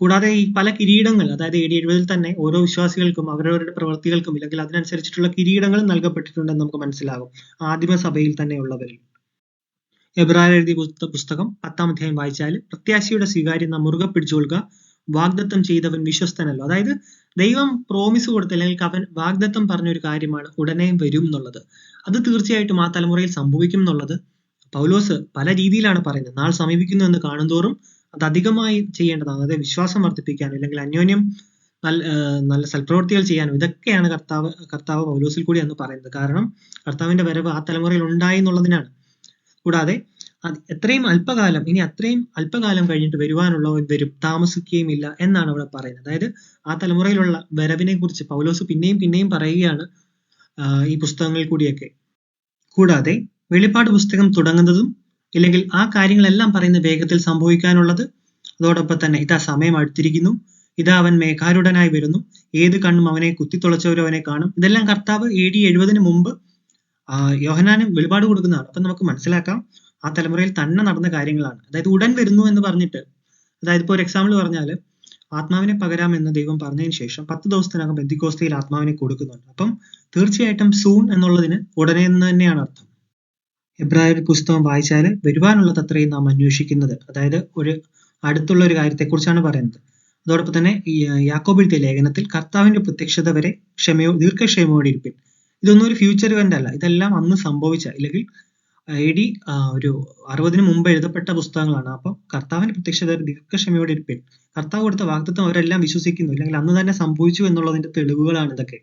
കൂടാതെ ഈ പല കിരീടങ്ങൾ അതായത് എ ഡി എഴുപതിൽ തന്നെ ഓരോ വിശ്വാസികൾക്കും അവരവരുടെ പ്രവൃത്തികൾക്കും ഇല്ലെങ്കിൽ അതിനനുസരിച്ചിട്ടുള്ള കിരീടങ്ങൾ നൽകപ്പെട്ടിട്ടുണ്ടെന്ന് നമുക്ക് മനസ്സിലാകും. ആദിമ സഭയിൽ തന്നെ ഉള്ളവരിൽ. എബ്രാഹിം എഴുതിയ പുസ്തകം പത്താം അധ്യായം വായിച്ചാൽ പ്രത്യാശയുടെ സ്വീകാര്യം നാം മുറുകെ പിടിച്ചുകൊള്ളുക വാഗ്ദത്തം ചെയ്തവൻ വിശ്വസ്തനല്ലോ. അതായത് ദൈവം പ്രോമിസ് കൊടുത്ത അല്ലെങ്കിൽ അവൻ വാഗ്ദത്തം പറഞ്ഞ ഒരു കാര്യമാണ് ഉടനെ വരും എന്നുള്ളത്. അത് തീർച്ചയായിട്ടും ആ തലമുറയിൽ സംഭവിക്കും എന്നുള്ളത് പൗലോസ് പല രീതിയിലാണ് പറയുന്നത്. നാൾ സമീപിക്കുന്നു എന്ന് കാണുന്തോറും അത് അധികമായി ചെയ്യേണ്ടതാണ്. അതായത് വിശ്വാസം വർദ്ധിപ്പിക്കാനും അല്ലെങ്കിൽ അന്യോന്യം നല്ല നല്ല സൽപ്രവൃത്തികൾ ചെയ്യാനും ഇതൊക്കെയാണ് കർത്താവ് കർത്താവ് പൗലോസിൽ കൂടി എന്ന് പറയുന്നത്. കാരണം കർത്താവിന്റെ വരവ് ആ തലമുറയിൽ ഉണ്ടായി എന്നുള്ളതിനാണ്. കൂടാതെ എത്രയും അല്പകാലം ഇനി അത്രയും അല്പകാലം കഴിഞ്ഞിട്ട് വരുവാനുള്ളവൻ വരും താമസിക്കുകയും ഇല്ല എന്നാണ് അവിടെ പറയുന്നത്. അതായത് ആ തലമുറയിലുള്ള വരവിനെ കുറിച്ച് പൗലോസ് പിന്നെയും പിന്നെയും പറയുകയാണ് ഈ പുസ്തകങ്ങളിൽ കൂടിയൊക്കെ. കൂടാതെ വെളിപ്പാട് പുസ്തകം തുടങ്ങുന്നതും ഇല്ലെങ്കിൽ ആ കാര്യങ്ങളെല്ലാം പറയുന്ന വേഗത്തിൽ സംഭവിക്കാനുള്ളത് അതോടൊപ്പം തന്നെ ഇതാ സമയം അടുത്തിരിക്കുന്നു ഇതാ അവൻ മേഘാരുടനായി വരുന്നു ഏത് കണ്ണും അവനെ കുത്തിത്തുളച്ചവരും അവനെ കാണും. ഇതെല്ലാം കർത്താവ് എ ഡി എഴുപതിന് മുമ്പ് യോഹനാനും വെളിപാട് കൊടുക്കുന്നതാണ്. അപ്പൊ നമുക്ക് മനസ്സിലാക്കാം ആ തലമുറയിൽ തന്നെ നടന്ന കാര്യങ്ങളാണ്. അതായത് ഉടൻ വരുന്നു എന്ന് പറഞ്ഞിട്ട് അതായത് ഇപ്പോൾ ഒരു എക്സാമ്പിൾ പറഞ്ഞാൽ ആത്മാവിനെ പകരാമെന്ന് ദൈവം പറഞ്ഞതിന് ശേഷം പത്ത് ദിവസത്തിനകം ബന്ധിക്കോസ്തയിൽ ആത്മാവിനെ കൊടുക്കുന്നുണ്ട്. അപ്പം തീർച്ചയായിട്ടും സൂൺ എന്നുള്ളതിന് ഉടനെ എന്ന് തന്നെയാണ് അർത്ഥം. എബ്രാഹിം പുസ്തകം വായിച്ചാൽ വരുവാനുള്ളത് അത്രയും നാം അന്വേഷിക്കുന്നത്. അതായത് ഒരു അടുത്തുള്ള ഒരു കാര്യത്തെക്കുറിച്ചാണ് പറയുന്നത്. അതോടൊപ്പം തന്നെ എഴുതിയ ലേഖനത്തിൽ കർത്താവിന്റെ പ്രത്യക്ഷത വരെ ക്ഷമയോ ദീർഘക്ഷമയോടെ ഇരിപ്പിൻ. ഇതൊന്നും ഒരു ഫ്യൂച്ചർ ഇവന്റ് അല്ല. ഇതെല്ലാം അന്ന് സംഭവിച്ച. അല്ലെങ്കിൽ എ ഡി ഒരു അറുപതിന് മുമ്പ് എഴുതപ്പെട്ട പുസ്തകങ്ങളാണ്. അപ്പം കർത്താവിന്റെ പ്രത്യക്ഷത ദീർഘക്ഷമയോടെ ഇരിപ്പിൻ. കർത്താവ് കൊടുത്ത വാഗ്ദത്വം അവരെല്ലാം വിശ്വസിക്കുന്നു. അല്ലെങ്കിൽ അന്ന് തന്നെ സംഭവിച്ചു എന്നുള്ളതിന്റെ തെളിവുകളാണ് ഇതൊക്കെ.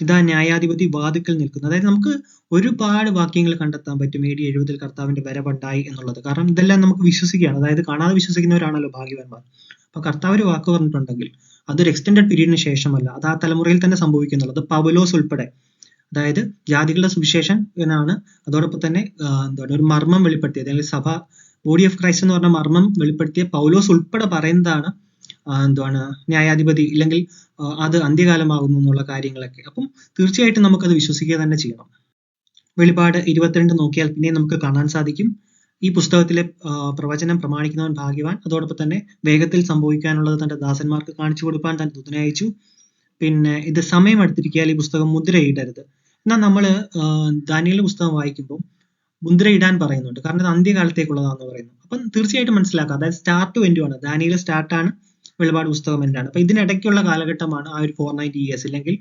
ഇതാ ന്യായാധിപതി വാതിക്കൽ നിൽക്കുന്നു. അതായത് നമുക്ക് ഒരുപാട് വാക്യങ്ങൾ കണ്ടെത്താൻ പറ്റും. ഡി എഴുപതിൽ കർത്താവിന്റെ വരവുണ്ടായി എന്നുള്ളത്. കാരണം ഇതെല്ലാം നമുക്ക് വിശ്വസിക്കുകയാണ്. അതായത് കാണാതെ വിശ്വസിക്കുന്നവരാണല്ലോ ഭാഗ്യവാന്മാർ. അപ്പൊ കർത്താവ് ഒരു വാക്ക് പറഞ്ഞിട്ടുണ്ടെങ്കിൽ അതൊരു എക്സ്റ്റെൻഡഡ് പീരീഡിന് ശേഷമല്ല. അത് ആ തലമുറയിൽ തന്നെ സംഭവിക്കുന്നുള്ളത്. പവലോസ് ഉൾപ്പെടെ. അതായത് ജാതികളുടെ സുവിശേഷം എന്നാണ് അതോടൊപ്പം തന്നെ എന്താണ് ഒരു മർമ്മം വെളിപ്പെടുത്തിയത്. അല്ലെങ്കിൽ സഭ ബോഡി ഓഫ് ക്രൈസ്റ്റ് എന്ന് പറഞ്ഞ മർമ്മം വെളിപ്പെടുത്തിയ പൗലോസ് ഉൾപ്പെടെ പറയുന്നതാണ് എന്താണ് ന്യായാധിപതി ഇല്ലെങ്കിൽ അത് അന്ത്യകാലമാകുന്നു എന്നുള്ള കാര്യങ്ങളൊക്കെ. അപ്പം തീർച്ചയായിട്ടും നമുക്കത് വിശ്വസിക്കുക തന്നെ ചെയ്യണം. വെളിപാട് ഇരുപത്തിരണ്ട് നോക്കിയാൽ പിന്നെ നമുക്ക് കാണാൻ സാധിക്കും. ഈ പുസ്തകത്തിലെ പ്രവചനം പ്രമാണിക്കുന്നവൻ ഭാഗ്യവാൻ. അതോടൊപ്പം തന്നെ വേഗത്തിൽ സംഭവിക്കാനുള്ളത് തന്റെ ദാസന്മാർക്ക് കാണിച്ചു കൊടുക്കാൻ തന്റെ ദൂതനെ അയച്ചു. പിന്നെ ഇത് സമയം അടുത്തിരിക്കാൻ ഈ പുസ്തകം മുദ്രയിടരുത് എന്നാൽ നമ്മൾ ദാനിയലിന്റെ പുസ്തകം വായിക്കുമ്പോൾ മുദ്ര ഇടാൻ പറയുന്നുണ്ട്. കാരണം ഇത് അന്ത്യകാലത്തേക്കുള്ളതാണെന്ന് പറയുന്നു. അപ്പം തീർച്ചയായിട്ടും മനസ്സിലാക്കാം. അതായത് സ്റ്റാർട്ട് ടു ആണ് ദാനിയൽ സ്റ്റാർട്ടാണ് വെളിപാട് പുസ്തകം എന്താണ് അപ്പൊ ഇതിനിടയ്ക്കുള്ള കാലഘട്ടമാണ് ആ ഒരു ഫോർ നയന്റി ഇയേഴ്സ് അല്ലെങ്കിൽ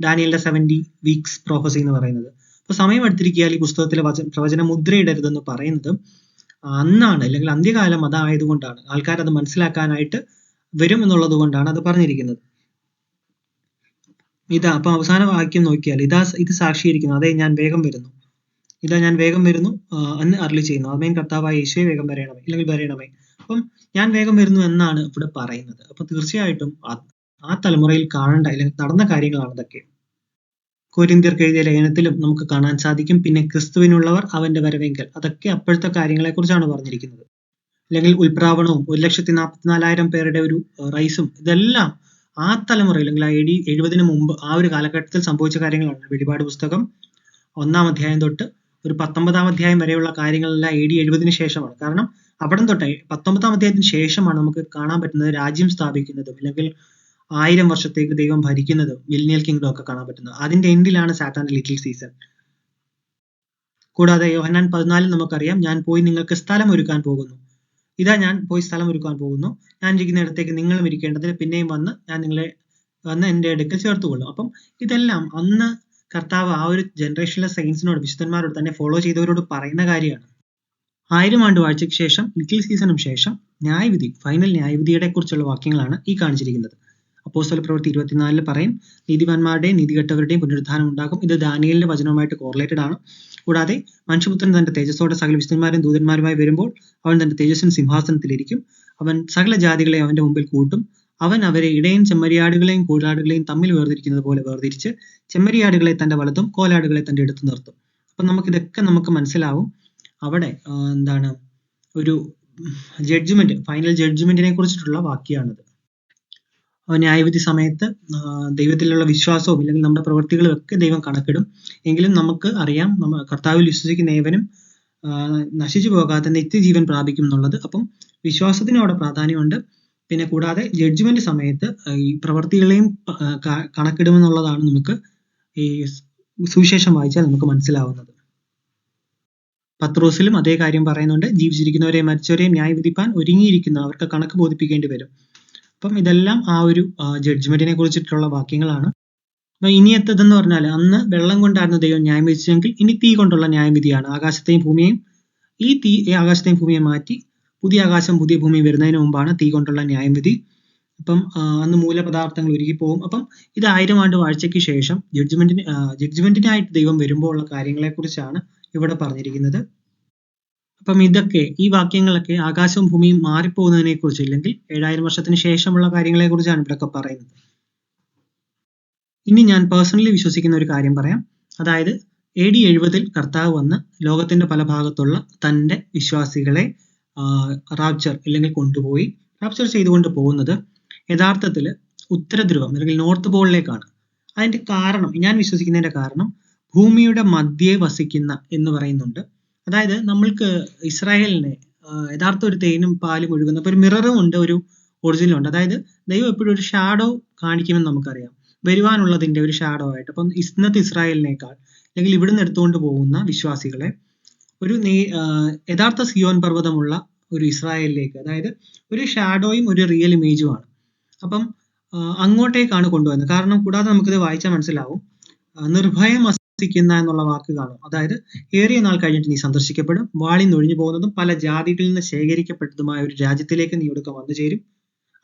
ഡാനിയലിന്റെ സെവന്റി വീക്സ് പ്രോഫസി എന്ന് പറയുന്നത്. അപ്പൊ സമയം എടുത്തിരിക്കിയാൽ ഈ പുസ്തകത്തിലെ പ്രവചനം മുദ്രയിടരുതെന്ന് പറയുന്നത് അന്നാണ് അല്ലെങ്കിൽ അന്ത്യകാലം അതായതുകൊണ്ടാണ് ആൾക്കാർ അത് മനസ്സിലാക്കാനായിട്ട് വരും എന്നുള്ളത് കൊണ്ടാണ് അത് പറഞ്ഞിരിക്കുന്നത്. ഇതാ അപ്പൊ അവസാന വാക്യം നോക്കിയാൽ ഇതാ ഇത് സാക്ഷീകരിക്കുന്നു അതെ ഞാൻ വേഗം വരുന്നു. ഇതാ ഞാൻ വേഗം വരുന്നു. എന്ന് അരളി ചെയ്യുന്നു. അമേൻ കർത്താവായ യേശുവെ വേഗം വരയണമേ അല്ലെങ്കിൽ വരയണമേ അപ്പം ഞാൻ വേഗം വരുന്നു എന്നാണ് ഇവിടെ പറയുന്നത്. അപ്പൊ തീർച്ചയായിട്ടും ആ തലമുറയിൽ കാണേണ്ട അല്ലെങ്കിൽ നടന്ന കാര്യങ്ങളാണ് ഇതൊക്കെ. കോരിന്ത്യർക്ക് എഴുതിയ ലേഖനത്തിലും നമുക്ക് കാണാൻ സാധിക്കും. പിന്നെ ക്രിസ്തുവിനുള്ളവർ അവന്റെ വരവെങ്കിൽ. അതൊക്കെ അപ്പോഴത്തെ കാര്യങ്ങളെ കുറിച്ചാണ് പറഞ്ഞിരിക്കുന്നത്. അല്ലെങ്കിൽ ഉൽപ്രാവണവും ഒരു ലക്ഷത്തി നാൽപ്പത്തിനാലായിരം പേരുടെ ഒരു റൈസും ഇതെല്ലാം ആ തലമുറയിൽ അല്ലെങ്കിൽ ആ എഴുതി എഴുപതിന് മുമ്പ് ആ ഒരു കാലഘട്ടത്തിൽ സംഭവിച്ച കാര്യങ്ങളാണ് വെളിപാട് പുസ്തകം ഒന്നാം അധ്യായം തൊട്ട് ഒരു പത്തൊമ്പതാം അധ്യായം വരെയുള്ള കാര്യങ്ങളെല്ലാം എ ഡി എഴുപതിന് ശേഷമാണ്. കാരണം അവിടെ തൊട്ടേ പത്തൊമ്പതാം അധ്യായത്തിന് ശേഷമാണ് നമുക്ക് കാണാൻ പറ്റുന്നത് രാജ്യം സ്ഥാപിക്കുന്നതും അല്ലെങ്കിൽ ആയിരം വർഷത്തേക്ക് ദൈവം ഭരിക്കുന്നതും മില്ലിനിയൽ കിങ്ഡം ഒക്കെ കാണാൻ പറ്റുന്നത്. അതിന്റെ എൻഡിലാണ് സാറ്റാൻ ലിറ്റിൽ സീസൺ. കൂടാതെ യോഹന്നാൻ പതിനാലിൽ നമുക്കറിയാം ഞാൻ പോയി നിങ്ങൾക്ക് സ്ഥലം ഒരുക്കാൻ പോകുന്നു. ഇതാ ഞാൻ പോയി സ്ഥലം ഒരുക്കാൻ പോകുന്നു. ഞാൻ ഇരിക്കുന്നിടത്തേക്ക് നിങ്ങളും ഇരിക്കേണ്ടതിന് പിന്നെയും വന്ന് ഞാൻ നിങ്ങളെ വന്ന് എന്റെ അടുക്കൽ ചേർത്തുകൊള്ളും. അപ്പം ഇതെല്ലാം അന്ന് കർത്താവ് ആ ഒരു ജനറേഷനിലെ സയൻസിനോട് വിശുദ്ധന്മാരോട് തന്നെ ഫോളോ ചെയ്തവരോട് പറയുന്ന കാര്യമാണ്. ആയിരം ആണ്ട് വാഴ്ചയ്ക്ക് ശേഷം ലിറ്റിൽ സീസണും ശേഷം ന്യായവിധി ഫൈനൽ ന്യായവിധിയെ കുറിച്ചുള്ള വാക്യങ്ങളാണ് ഈ കാണിച്ചിരിക്കുന്നത്. അപ്പോസ്തല പ്രവൃത്തി ഇരുപത്തിനാലിൽ പറയും നീതിമാന്മാരുടെയും നീതികെട്ടവരുടെയും പുനരുദ്ധാനം ഉണ്ടാകും. ഇത് ദാനിയലിന്റെ വചനവുമായിട്ട് കോറിലേറ്റഡ് ആണ്. കൂടാതെ മനുഷ്യപുത്രൻ തന്റെ തേജസ്സോടെ സകല വിശുദ്ധന്മാരും ദൂതന്മാരുമായി വരുമ്പോൾ അവൻ തന്റെ തേജസ്സിൻ സിംഹാസനത്തിലിരിക്കും. അവൻ സകല ജാതികളെ അവന്റെ മുമ്പിൽ കൂട്ടും. അവൻ അവരെ ഇടയൻ ചെമ്മരിയാടുകളെയും കോലാടുകളെയും തമ്മിൽ വേർതിരിക്കുന്നത് പോലെ വേർതിരിച്ച് ചെമ്മരിയാടുകളെ തന്റെ വലത്തും കോലാടുകളെ തന്റെ ഇടത്ത് നിർത്തും. അപ്പൊ നമുക്ക് ഇതൊക്കെ നമുക്ക് മനസ്സിലാവും. അവിടെ എന്താണ് ഒരു ജഡ്ജ്മെന്റ് ഫൈനൽ ജഡ്ജ്മെന്റിനെ കുറിച്ചിട്ടുള്ള വാക്യാണിത്. ന്യായവിധി സമയത്ത് ദൈവത്തിലുള്ള വിശ്വാസവും ഇല്ലെങ്കിൽ നമ്മുടെ പ്രവൃത്തികളും ഒക്കെ ദൈവം കണക്കിടും. എങ്കിലും നമുക്ക് അറിയാം നമ്മ കർത്താവിൽ വിശ്വസിക്കുന്ന ഏവനും നശിച്ചു പോകാത്ത നിത്യജീവൻ പ്രാപിക്കും എന്നുള്ളത്. അപ്പം വിശ്വാസത്തിന് അവിടെ പ്രാധാന്യമുണ്ട്. പിന്നെ കൂടാതെ ജഡ്ജ്മെന്റ് സമയത്ത് ഈ പ്രവൃത്തികളെയും കണക്കിടുമെന്നുള്ളതാണ് നമുക്ക് ഈ സുവിശേഷം വായിച്ചാൽ നമുക്ക് മനസ്സിലാവുന്നത്. പത്രോസിലും അതേ കാര്യം പറയുന്നുണ്ട്. ജീവിച്ചിരിക്കുന്നവരെയും മരിച്ചവരെയും ന്യായവിധിപ്പാൻ ഒരുങ്ങിയിരിക്കുന്ന അവർക്ക് കണക്ക് ബോധിപ്പിക്കേണ്ടി വരും. അപ്പം ഇതെല്ലാം ആ ഒരു ജഡ്ജ്മെന്റിനെ കുറിച്ചിട്ടുള്ള വാക്യങ്ങളാണ്. അപ്പൊ ഇനിയത്തതെന്ന് പറഞ്ഞാൽ അന്ന് വെള്ളം കൊണ്ടായിരുന്നു ദൈവം ന്യായം വിധിച്ചെങ്കിൽ ഇനി തീ കൊണ്ടുള്ള ന്യായവിധിയാണ് ആകാശത്തെയും ഭൂമിയെയും ഈ തീ ആകാശത്തെയും ഭൂമിയെ മാറ്റി പുതിയ ആകാശം പുതിയ ഭൂമി വരുന്നതിന് മുമ്പാണ് തീ കൊണ്ടുള്ള ന്യായവിധി അപ്പം അന്ന് മൂലപദാർത്ഥങ്ങൾ ഉരുകിപ്പോകും അപ്പം ഇത് ആയിരം ആണ്ട് വാഴ്ചയ്ക്ക് ശേഷം ജഡ്ജ്മെന്റിന് ജഡ്ജ്മെന്റിനായിട്ട് ദൈവം വരുമ്പോൾ ഉള്ള കാര്യങ്ങളെ കുറിച്ചാണ് ഇവിടെ പറഞ്ഞിരിക്കുന്നത്. അപ്പം ഇതൊക്കെ ഈ വാക്യങ്ങളൊക്കെ ആകാശവും ഭൂമിയും മാറിപ്പോകുന്നതിനെ കുറിച്ച് ഇല്ലെങ്കിൽ ഏഴായിരം വർഷത്തിന് ശേഷമുള്ള കാര്യങ്ങളെ കുറിച്ചാണ് ഇവിടെയൊക്കെ പറയുന്നത്. ഇനി ഞാൻ പേഴ്സണലി വിശ്വസിക്കുന്ന ഒരു കാര്യം പറയാം. അതായത് എ ഡി എഴുപതിൽ കർത്താവ് വന്ന് ലോകത്തിന്റെ പല ഭാഗത്തുള്ള തന്റെ വിശ്വാസികളെ റാപ്ചർ അല്ലെങ്കിൽ കൊണ്ടുപോയി റാപ്ചർ ചെയ്തുകൊണ്ട് പോകുന്നത് യഥാർത്ഥത്തിൽ ഉത്തരധ്രുവം അല്ലെങ്കിൽ നോർത്ത് പോളിലേക്കാണ്. അതിന്റെ കാരണം ഞാൻ വിശ്വസിക്കുന്നതിന്റെ കാരണം ഭൂമിയുടെ മധ്യേ വസിക്കുന്ന എന്ന് പറയുന്നുണ്ട് അതായത് നമ്മൾക്ക് ഇസ്രായേലിനെ യഥാർത്ഥ ഒരു തേനും പാലും ഒഴുകുന്ന ഒരു മിററും ഉണ്ട് ഒരു ഒറിജിനലും ഉണ്ട്. അതായത് ദൈവം എപ്പോഴും ഒരു ഷാഡോ കാണിക്കുമെന്ന് നമുക്കറിയാം. വരുവാനുള്ളതിന്റെ ഒരു ഷാഡോ ആയിട്ട്. അപ്പം ഇന്നത്തെ ഇസ്രായേലിനേക്കാൾ അല്ലെങ്കിൽ ഇവിടുന്ന് എടുത്തുകൊണ്ട് പോകുന്ന വിശ്വാസികളെ ഒരു നേ യഥാർത്ഥ സിയോൻ പർവതമുള്ള ഒരു ഇസ്രായേലിലേക്ക് അതായത് ഒരു ഷാഡോയും ഒരു റിയൽ ഇമേജുമാണ് അപ്പം അങ്ങോട്ടേക്കാണ് കൊണ്ടുവന്നത് കാരണം കൂടാതെ നമുക്കിത് വായിച്ചാൽ മനസ്സിലാവും. നിർഭയം വസിക്കുന്ന എന്നുള്ള വാക്ക് കാണും. അതായത് ഏറിയ നാൾ കഴിഞ്ഞിട്ട് നീ സന്ദർശിക്കപ്പെടും. വാളി നൊഴിഞ്ഞു പോകുന്നതും പല ജാതികളിൽ നിന്ന് ശേഖരിക്കപ്പെട്ടതുമായ ഒരു രാജ്യത്തിലേക്ക് നീ ഒടുക്കം വന്നു ചേരും.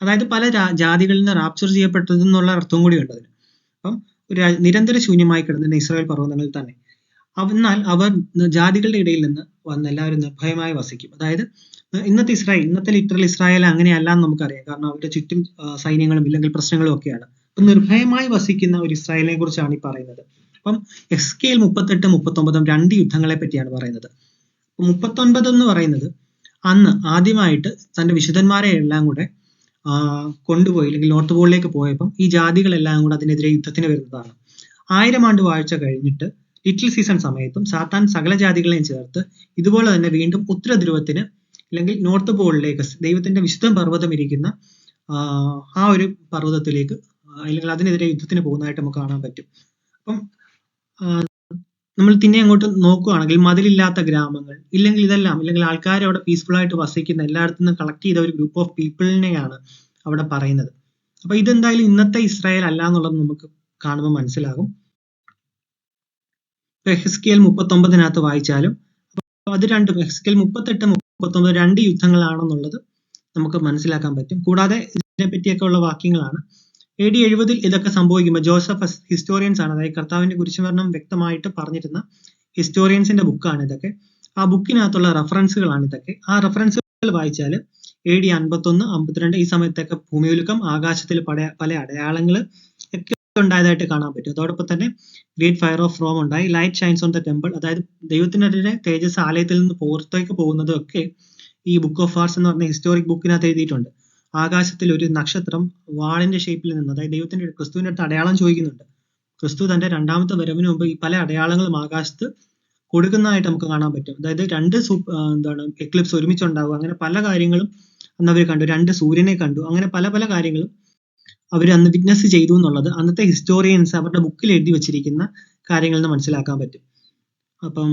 അതായത് പല ജാതികളിൽ നിന്ന് റാപ്ചർ ചെയ്യപ്പെട്ടതെന്നുള്ള അർത്ഥം കൂടി ഉണ്ട് അതിന്. അപ്പം ഒരു നിരന്തര ശൂന്യമായി കിടന്നിരുന്ന ഇസ്രായേൽ പർവതങ്ങളിൽ തന്നെ എന്നാൽ അവർ ജാതികളുടെ ഇടയിൽ നിന്ന് വന്ന് എല്ലാവരും നിർഭയമായി വസിക്കും. അതായത് ഇന്നത്തെ ഇസ്രായേൽ ഇന്നത്തെ ലിറ്ററൽ ഇസ്രായേൽ അങ്ങനെയല്ല എന്ന് നമുക്കറിയാം. കാരണം അവരുടെ ചുറ്റും സൈന്യങ്ങളും ഇല്ലെങ്കിൽ പ്രശ്നങ്ങളും ഒക്കെയാണ്. നിർഭയമായി വസിക്കുന്ന ഒരു ഇസ്രായേലിനെ കുറിച്ചാണ് ഈ പറയുന്നത്. അപ്പം എസ് കെ എൽ മുപ്പത്തെട്ട് മുപ്പത്തൊമ്പതും രണ്ട് യുദ്ധങ്ങളെ പറ്റിയാണ് പറയുന്നത്. മുപ്പത്തൊൻപത് എന്ന് പറയുന്നത് അന്ന് ആദ്യമായിട്ട് തന്റെ വിശുദ്ധന്മാരെ എല്ലാം കൂടെ കൊണ്ടുപോയി അല്ലെങ്കിൽ നോർത്ത് പോളിലേക്ക് പോയപ്പം ഈ ജാതികളെല്ലാം കൂടെ അതിനെതിരെ യുദ്ധത്തിന് വരുന്നതാണ്. ആയിരം ആണ്ട് വാഴ്ച കഴിഞ്ഞിട്ട് ലിറ്റിൽ സീസൺ സമയത്തും സാത്താൻ സകല ജാതികളെയും ചേർത്ത് ഇതുപോലെ തന്നെ വീണ്ടും ഉത്തര ധ്രുവത്തിന് അല്ലെങ്കിൽ നോർത്ത് പോളിലേക്ക് ദൈവത്തിന്റെ വിശുദ്ധ പർവതം ഇരിക്കുന്ന ആ, ഒരു പർവതത്തിലേക്ക് അല്ലെങ്കിൽ അതിനെതിരെ യുദ്ധത്തിന് പോകുന്നതായിട്ട് നമുക്ക് കാണാൻ പറ്റും. അപ്പം നമ്മൾ പിന്നെ അങ്ങോട്ട് നോക്കുകയാണെങ്കിൽ മതിലില്ലാത്ത ഗ്രാമങ്ങൾ. ഇല്ലെങ്കിൽ ഇതെല്ലാം ഇല്ലെങ്കിൽ ആൾക്കാർ അവിടെ പീസ്ഫുൾ ആയിട്ട് വസിക്കുന്ന എല്ലായിടത്തു നിന്നും കളക്ട് ചെയ്ത ഒരു ഗ്രൂപ്പ് ഓഫ് പീപ്പിളിനെയാണ് അവിടെ പറയുന്നത്. അപ്പൊ ഇതെന്തായാലും ഇന്നത്തെ ഇസ്രായേൽ അല്ല എന്നുള്ളത് നമുക്ക് കാണുമ്പോൾ മനസ്സിലാകും. എഹ്സ്കിയൽ മുപ്പത്തൊമ്പതിനകത്ത് വായിച്ചാലും അത് രണ്ട് എഹ്സ്കിയൽ മുപ്പത്തെട്ട് മുപ്പത്തൊമ്പത് രണ്ട് യുദ്ധങ്ങളാണെന്നുള്ളത് നമുക്ക് മനസ്സിലാക്കാൻ പറ്റും. കൂടാതെ ഇതിനെ പറ്റിയൊക്കെ ഉള്ള വാക്യങ്ങളാണ്. എ ഡി എഴുപതിൽ ഇതൊക്കെ സംഭവിക്കുമ്പോൾ ജോസഫ് ഹിസ്റ്റോറിയൻസ് ആണ് അതായത് കർത്താവിന്റെ കുരിശുമരണം വ്യക്തമായിട്ട് പറഞ്ഞിരുന്ന ഹിസ്റ്റോറിയൻസിന്റെ ബുക്കാണ് ഇതൊക്കെ. ആ ബുക്കിനകത്തുള്ള റെഫറൻസുകളാണ് ഇതൊക്കെ. ആ റെഫറൻസുകൾ വായിച്ചാൽ എ ഡി അൻപത്തൊന്ന് അമ്പത്തിരണ്ട് ഈ സമയത്തൊക്കെ ഭൂമിയുലുക്കം ആകാശത്തിൽ പല പല അടയാളങ്ങൾ ഒക്കെ ഉണ്ടായതായിട്ട് കാണാൻ പറ്റും. അതോടൊപ്പം തന്നെ ഗ്രേറ്റ് ഫയർ ഓഫ് റോം ഉണ്ടായി. Light shines on the temple അതായത് ദൈവത്തിനെതിരെ തേജസ് ആലയത്തിൽ നിന്ന് പുറത്തേക്ക് പോകുന്നതും ഒക്കെ ഈ ബുക്ക് ഓഫ് ആർട്സ് എന്ന് പറഞ്ഞ ഹിസ്റ്റോറിക് ബുക്കിനകത്ത് എഴുതിയിട്ടുണ്ട്. ആകാശത്തിൽ ഒരു നക്ഷത്രം വാളിന്റെ ഷേപ്പിൽ നിന്ന് അതായത് ദൈവത്തിന്റെ ക്രിസ്തുവിന്റെ അടുത്ത് അടയാളം ചോദിക്കുന്നുണ്ട്. ക്രിസ്തു തന്റെ രണ്ടാമത്തെ വരവിന് മുമ്പ് ഈ പല അടയാളങ്ങളും ആകാശത്ത് കൊടുക്കുന്നതായിട്ട് നമുക്ക് കാണാൻ പറ്റും. അതായത് രണ്ട് എന്താണ് എക്ലിപ്സ് ഒരുമിച്ചുണ്ടാവുക അങ്ങനെ പല കാര്യങ്ങളും അന്ന് അവർ കണ്ടു. രണ്ട് സൂര്യനെ കണ്ടു. അങ്ങനെ പല പല കാര്യങ്ങളും അവർ അന്ന് വിറ്റ്നസ് ചെയ്തു എന്നുള്ളത് അന്നത്തെ ഹിസ്റ്റോറിയൻസ് അവരുടെ ബുക്കിൽ എഴുതി വെച്ചിരിക്കുന്ന കാര്യങ്ങളിൽ നിന്ന് മനസ്സിലാക്കാൻ പറ്റും. അപ്പം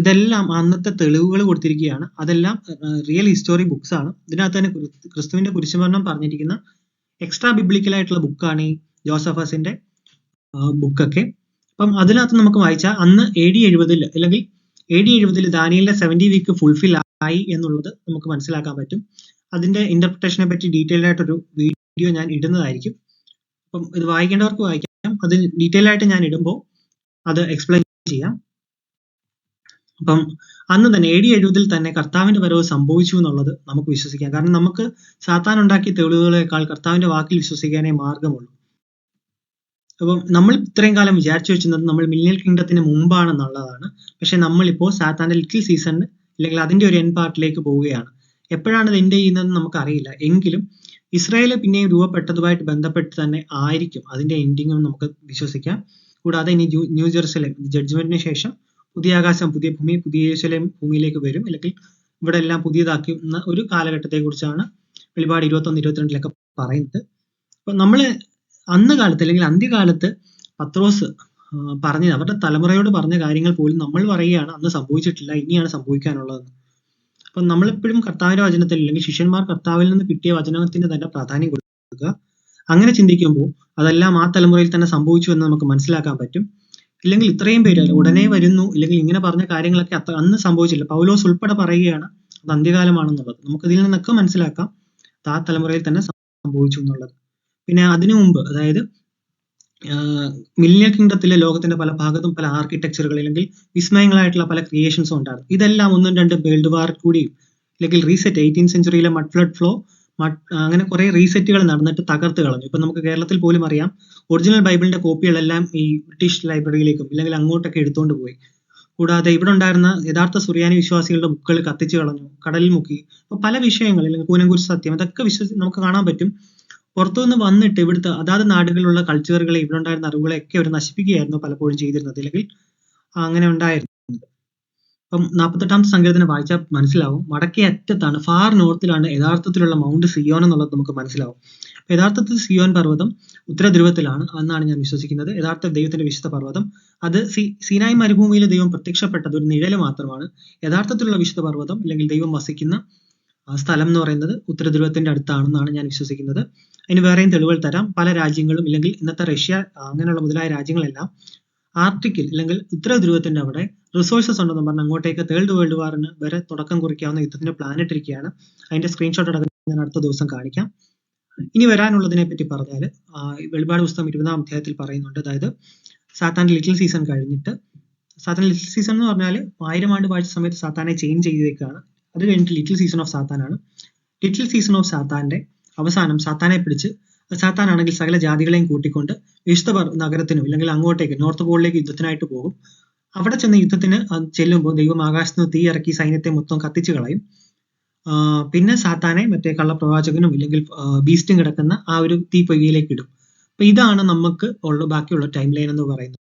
ഇതെല്ലാം അന്നത്തെ തെളിവുകൾ കൊടുത്തിരിക്കുകയാണ്. അതെല്ലാം റിയൽ ഹിസ്റ്റോറി ബുക്സ് ആണ്. ഇതിനകത്ത് തന്നെ ക്രിസ്തുവിന്റെ കുരിശുമരണം പറഞ്ഞിരിക്കുന്ന എക്സ്ട്രാ ബിബ്ലിക്കൽ ആയിട്ടുള്ള ബുക്കാണ് ഈ ജോസഫസിന്റെ ബുക്കൊക്കെ അപ്പം അതിനകത്ത് നമുക്ക് വായിച്ചാൽ അന്ന് എ ഡി എഴുപതിൽ അല്ലെങ്കിൽ എ ഡി എഴുപതിൽ ദാനിയലിന്റെ സെവന്റി വീക്ക് ഫുൾഫിൽ ആയി എന്നുള്ളത് നമുക്ക് മനസ്സിലാക്കാൻ പറ്റും. അതിന്റെ ഇന്റർപ്രിട്ടേഷനെ പറ്റി ഡീറ്റെയിൽഡ് ആയിട്ടൊരു വീഡിയോ ഞാൻ ഇടുന്നതായിരിക്കും. അപ്പം ഇത് വായിക്കേണ്ടവർക്ക് വായിക്കാം. അത് ഡീറ്റെയിൽ ആയിട്ട് ഞാൻ ഇടുമ്പോൾ അത് എക്സ്പ്ലെയിൻ ചെയ്യാം. അപ്പം അന്ന് തന്നെ എ ഡി എഴുപതിൽ തന്നെ കർത്താവിന്റെ വരവ് സംഭവിച്ചു എന്നുള്ളത് നമുക്ക് വിശ്വസിക്കാം. കാരണം നമുക്ക് സാത്താൻ ഉണ്ടാക്കിയ തെളിവുകളെക്കാൾ കർത്താവിന്റെ വാക്കിൽ വിശ്വസിക്കാനേ മാർഗമുള്ളൂ. അപ്പം നമ്മൾ ഇത്രയും കാലം വിചാരിച്ചു വെച്ചിരുന്നത് നമ്മൾ മില്ലിയൽ കിങ്ഡത്തിന് മുമ്പാണെന്നുള്ളതാണ്. പക്ഷെ നമ്മളിപ്പോൾ സാത്താന്റെ ലിറ്റിൽ സീസണിന് അല്ലെങ്കിൽ അതിന്റെ ഒരു എൻ പാർട്ടിലേക്ക് പോവുകയാണ്. എപ്പോഴാണ് ഇത് എൻഡ് ചെയ്യുന്നതെന്ന് നമുക്കറിയില്ല. എങ്കിലും ഇസ്രായേൽ പിന്നെയും രൂപപ്പെട്ടതുമായിട്ട് ബന്ധപ്പെട്ട് തന്നെ ആയിരിക്കും അതിന്റെ എൻഡിങ്ങും നമുക്ക് വിശ്വസിക്കാം. കൂടാതെ ഇനി ന്യൂ ജെറുസലേം ജഡ്ജ്മെന്റിന് ശേഷം പുതിയ ആകാശം പുതിയ ഭൂമി പുതിയ യെരൂശലേം ഭൂമിയിലേക്ക് വരും. അല്ലെങ്കിൽ ഇവിടെ എല്ലാം പുതിയതാക്കി എന്ന ഒരു കാലഘട്ടത്തെ കുറിച്ചാണ് വെളിപാട് ഇരുപത്തൊന്ന് ഇരുപത്തിരണ്ടിലൊക്കെ പറയുന്നത്. അപ്പൊ നമ്മൾ അന്ന് കാലത്ത് അല്ലെങ്കിൽ അന്ത്യകാലത്ത് പത്രോസ് പറഞ്ഞത് അവരുടെ തലമുറയോട് പറഞ്ഞ കാര്യങ്ങൾ പോലും നമ്മൾ പറയുകയാണ്. അന്ന് സംഭവിച്ചിട്ടില്ല. ഇനിയാണ് സംഭവിക്കാനുള്ളതെന്ന് അപ്പൊ നമ്മളെപ്പോഴും കർത്താവിന്റെ വചനത്തിൽ അല്ലെങ്കിൽ ശിഷ്യന്മാർ കർത്താവിൽ നിന്ന് കിട്ടിയ വചനത്തിന് തന്നെ പ്രാധാന്യം കൊടുക്കുക. അങ്ങനെ ചിന്തിക്കുമ്പോൾ അതെല്ലാം ആ തലമുറയിൽ തന്നെ സംഭവിച്ചു എന്ന് നമുക്ക് മനസ്സിലാക്കാൻ പറ്റും. ഇല്ലെങ്കിൽ ഇത്രയും പേര് ഉടനെ വരുന്നു ഇല്ലെങ്കിൽ ഇങ്ങനെ പറഞ്ഞ കാര്യങ്ങളൊക്കെ അത്ര അന്ന് സംഭവിച്ചില്ല. പൗലോസ് ഉൾപ്പെടെ പറയുകയാണ് അത് അന്ത്യകാലമാണെന്നുള്ളത്. നമുക്ക് ഇതിൽ നിന്നൊക്കെ മനസ്സിലാക്കാം. ആ തലമുറയിൽ തന്നെ സംഭവിച്ചു എന്നുള്ളത്. പിന്നെ അതിനു മുമ്പ് അതായത് മില്ലിയ കിങ്ഡത്തിലെ ലോകത്തിന്റെ പല ഭാഗത്തും പല ആർക്കിടെക്ചറുകൾ അല്ലെങ്കിൽ വിസ്മയങ്ങളായിട്ടുള്ള പല ക്രിയേഷൻസും ഉണ്ടായിരുന്നു. ഇതെല്ലാം ഒന്നും രണ്ട് വേൾഡ് വാർ കൂടിയും അല്ലെങ്കിൽ റീസെറ്റ് എയ്റ്റീൻ സെഞ്ചുറിയിലെ മഡ് ഫ്ലഡ് ഫ്ലോ അങ്ങനെ കുറെ റീസെറ്റുകൾ നടന്നിട്ട് തകർത്ത് കളഞ്ഞു. ഇപ്പൊ നമുക്ക് കേരളത്തിൽ പോലും അറിയാം ഒറിജിനൽ ബൈബിളിന്റെ കോപ്പികളെല്ലാം ഈ ബ്രിട്ടീഷ് ലൈബ്രറിയിലേക്കും അല്ലെങ്കിൽ അങ്ങോട്ടൊക്കെ എടുത്തുകൊണ്ട് പോയി. കൂടാതെ ഇവിടെ ഉണ്ടായിരുന്ന യഥാർത്ഥ സുറിയാനി വിശ്വാസികളുടെ ബുക്കുകൾ കത്തിച്ചു കളഞ്ഞു കടലിൽ മുക്കി. അപ്പൊ പല വിഷയങ്ങൾ അല്ലെങ്കിൽ കൂനംകുരിശ് സത്യം അതൊക്കെ വിശ്വസി നമുക്ക് കാണാൻ പറ്റും. പുറത്തുനിന്ന് വന്നിട്ട് ഇവിടുത്തെ അതാത് നാടുകളിലുള്ള കൾച്ചറുകളെ ഇവിടെ ഉണ്ടായിരുന്ന അറിവുകളെ ഒക്കെ അവർ നശിപ്പിക്കുകയായിരുന്നു പലപ്പോഴും ചെയ്തിരുന്നത്. അല്ലെങ്കിൽ അങ്ങനെ ഉണ്ടായിരുന്നത് അപ്പം നാൽപ്പത്തെട്ടാമത്തെ സങ്കീർത്തനം വായിച്ചാൽ മനസ്സിലാവും. വടക്കേ അറ്റത്താണ് ഫാർ നോർത്തിലാണ് യഥാർത്ഥത്തിലുള്ള മൗണ്ട് സിയോൻ എന്നുള്ളത് നമുക്ക് മനസ്സിലാവും. യഥാർത്ഥത്തിൽ സിയോൻ പർവതം ഉത്തര ധ്രുവത്തിലാണ് എന്നാണ് ഞാൻ വിശ്വസിക്കുന്നത്. യഥാർത്ഥ ദൈവത്തിന്റെ വിശുദ്ധ പർവതം. അത് സി സീനായ് മരുഭൂമിയിൽ ദൈവം പ്രത്യക്ഷപ്പെട്ടത് ഒരു നിഴൽ മാത്രമാണ്. യഥാർത്ഥത്തിലുള്ള വിശുദ്ധ പർവതം അല്ലെങ്കിൽ ദൈവം വസിക്കുന്ന സ്ഥലം എന്ന് പറയുന്നത് ഉത്തര ധ്രുവത്തിന്റെ അടുത്താണെന്നാണ് ഞാൻ വിശ്വസിക്കുന്നത്. അതിന് വേറെയും തെളിവുകൾ തരാം. പല രാജ്യങ്ങളും ഇല്ലെങ്കിൽ ഇന്നത്തെ റഷ്യ അങ്ങനെയുള്ള മുതലായ രാജ്യങ്ങളെല്ലാം ആർട്ടിക്കിൽ അല്ലെങ്കിൽ ഉത്തര ധ്രുവത്തിന്റെ അവിടെ റിസോഴ്സസ് ഉണ്ടെന്ന് പറഞ്ഞ് അങ്ങോട്ടേക്ക് തേർഡ് വേൾഡ് വാറിന് വരെ തുടക്കം കുറിക്കാവുന്ന യുദ്ധത്തിന്റെ പ്ലാൻ ഇട്ടിരിക്കുകയാണ്. അതിന്റെ സ്ക്രീൻഷോട്ട് അടക്കം ഞാൻ അടുത്ത ദിവസം കാണിക്കാം. ഇനി വരാനുള്ളതിനെ പറ്റി പറഞ്ഞാൽ വെളിപാട് പുസ്തകം ഇരുപതാം അധ്യായത്തിൽ പറയുന്നുണ്ട്. അതായത് സാത്താൻ ലിറ്റിൽ സീസൺ കഴിഞ്ഞിട്ട് സാത്താൻ ലിറ്റിൽ സീസൺ എന്ന് പറഞ്ഞാൽ ആയിരം ആണ്ട് വാഴ്ച സമയത്ത് സാത്താനെ ചേഞ്ച് ചെയ്തേക്കാണ്. അത് കഴിഞ്ഞിട്ട് ലിറ്റിൽ സീസൺ ഓഫ് സാത്താനാണ് ലിറ്റിൽ സീസൺ ഓഫ് സാത്താന്റെ അവസാനം സാത്താനെ പിടിച്ച് സാത്താനാണെങ്കിൽ സകല ജാതികളെയും കൂട്ടിക്കൊണ്ട് വിശുദ്ധ നഗരത്തിനും അല്ലെങ്കിൽ അങ്ങോട്ടേക്ക് നോർത്ത് പോളിലേക്ക് യുദ്ധത്തിനായിട്ട് പോകും. അവിടെ ചെന്ന് യുദ്ധത്തിന് ചെല്ലുമ്പോൾ ദൈവം ആകാശത്ത് നിന്ന് തീ ഇറക്കി സൈന്യത്തെ മൊത്തം കത്തിച്ചു കളയും. പിന്നെ സാത്താനെ മറ്റേ കള്ളപ്രവാചകനും ഇല്ലെങ്കിൽ ബീസ്റ്റും കിടക്കുന്ന ആ ഒരു തീ പൊയ്യയിലേക്ക് ഇടും. അപ്പൊ ഇതാണ് നമുക്ക് ഉള്ള ബാക്കിയുള്ള ടൈം ലൈൻ എന്ന് പറയുന്നത്.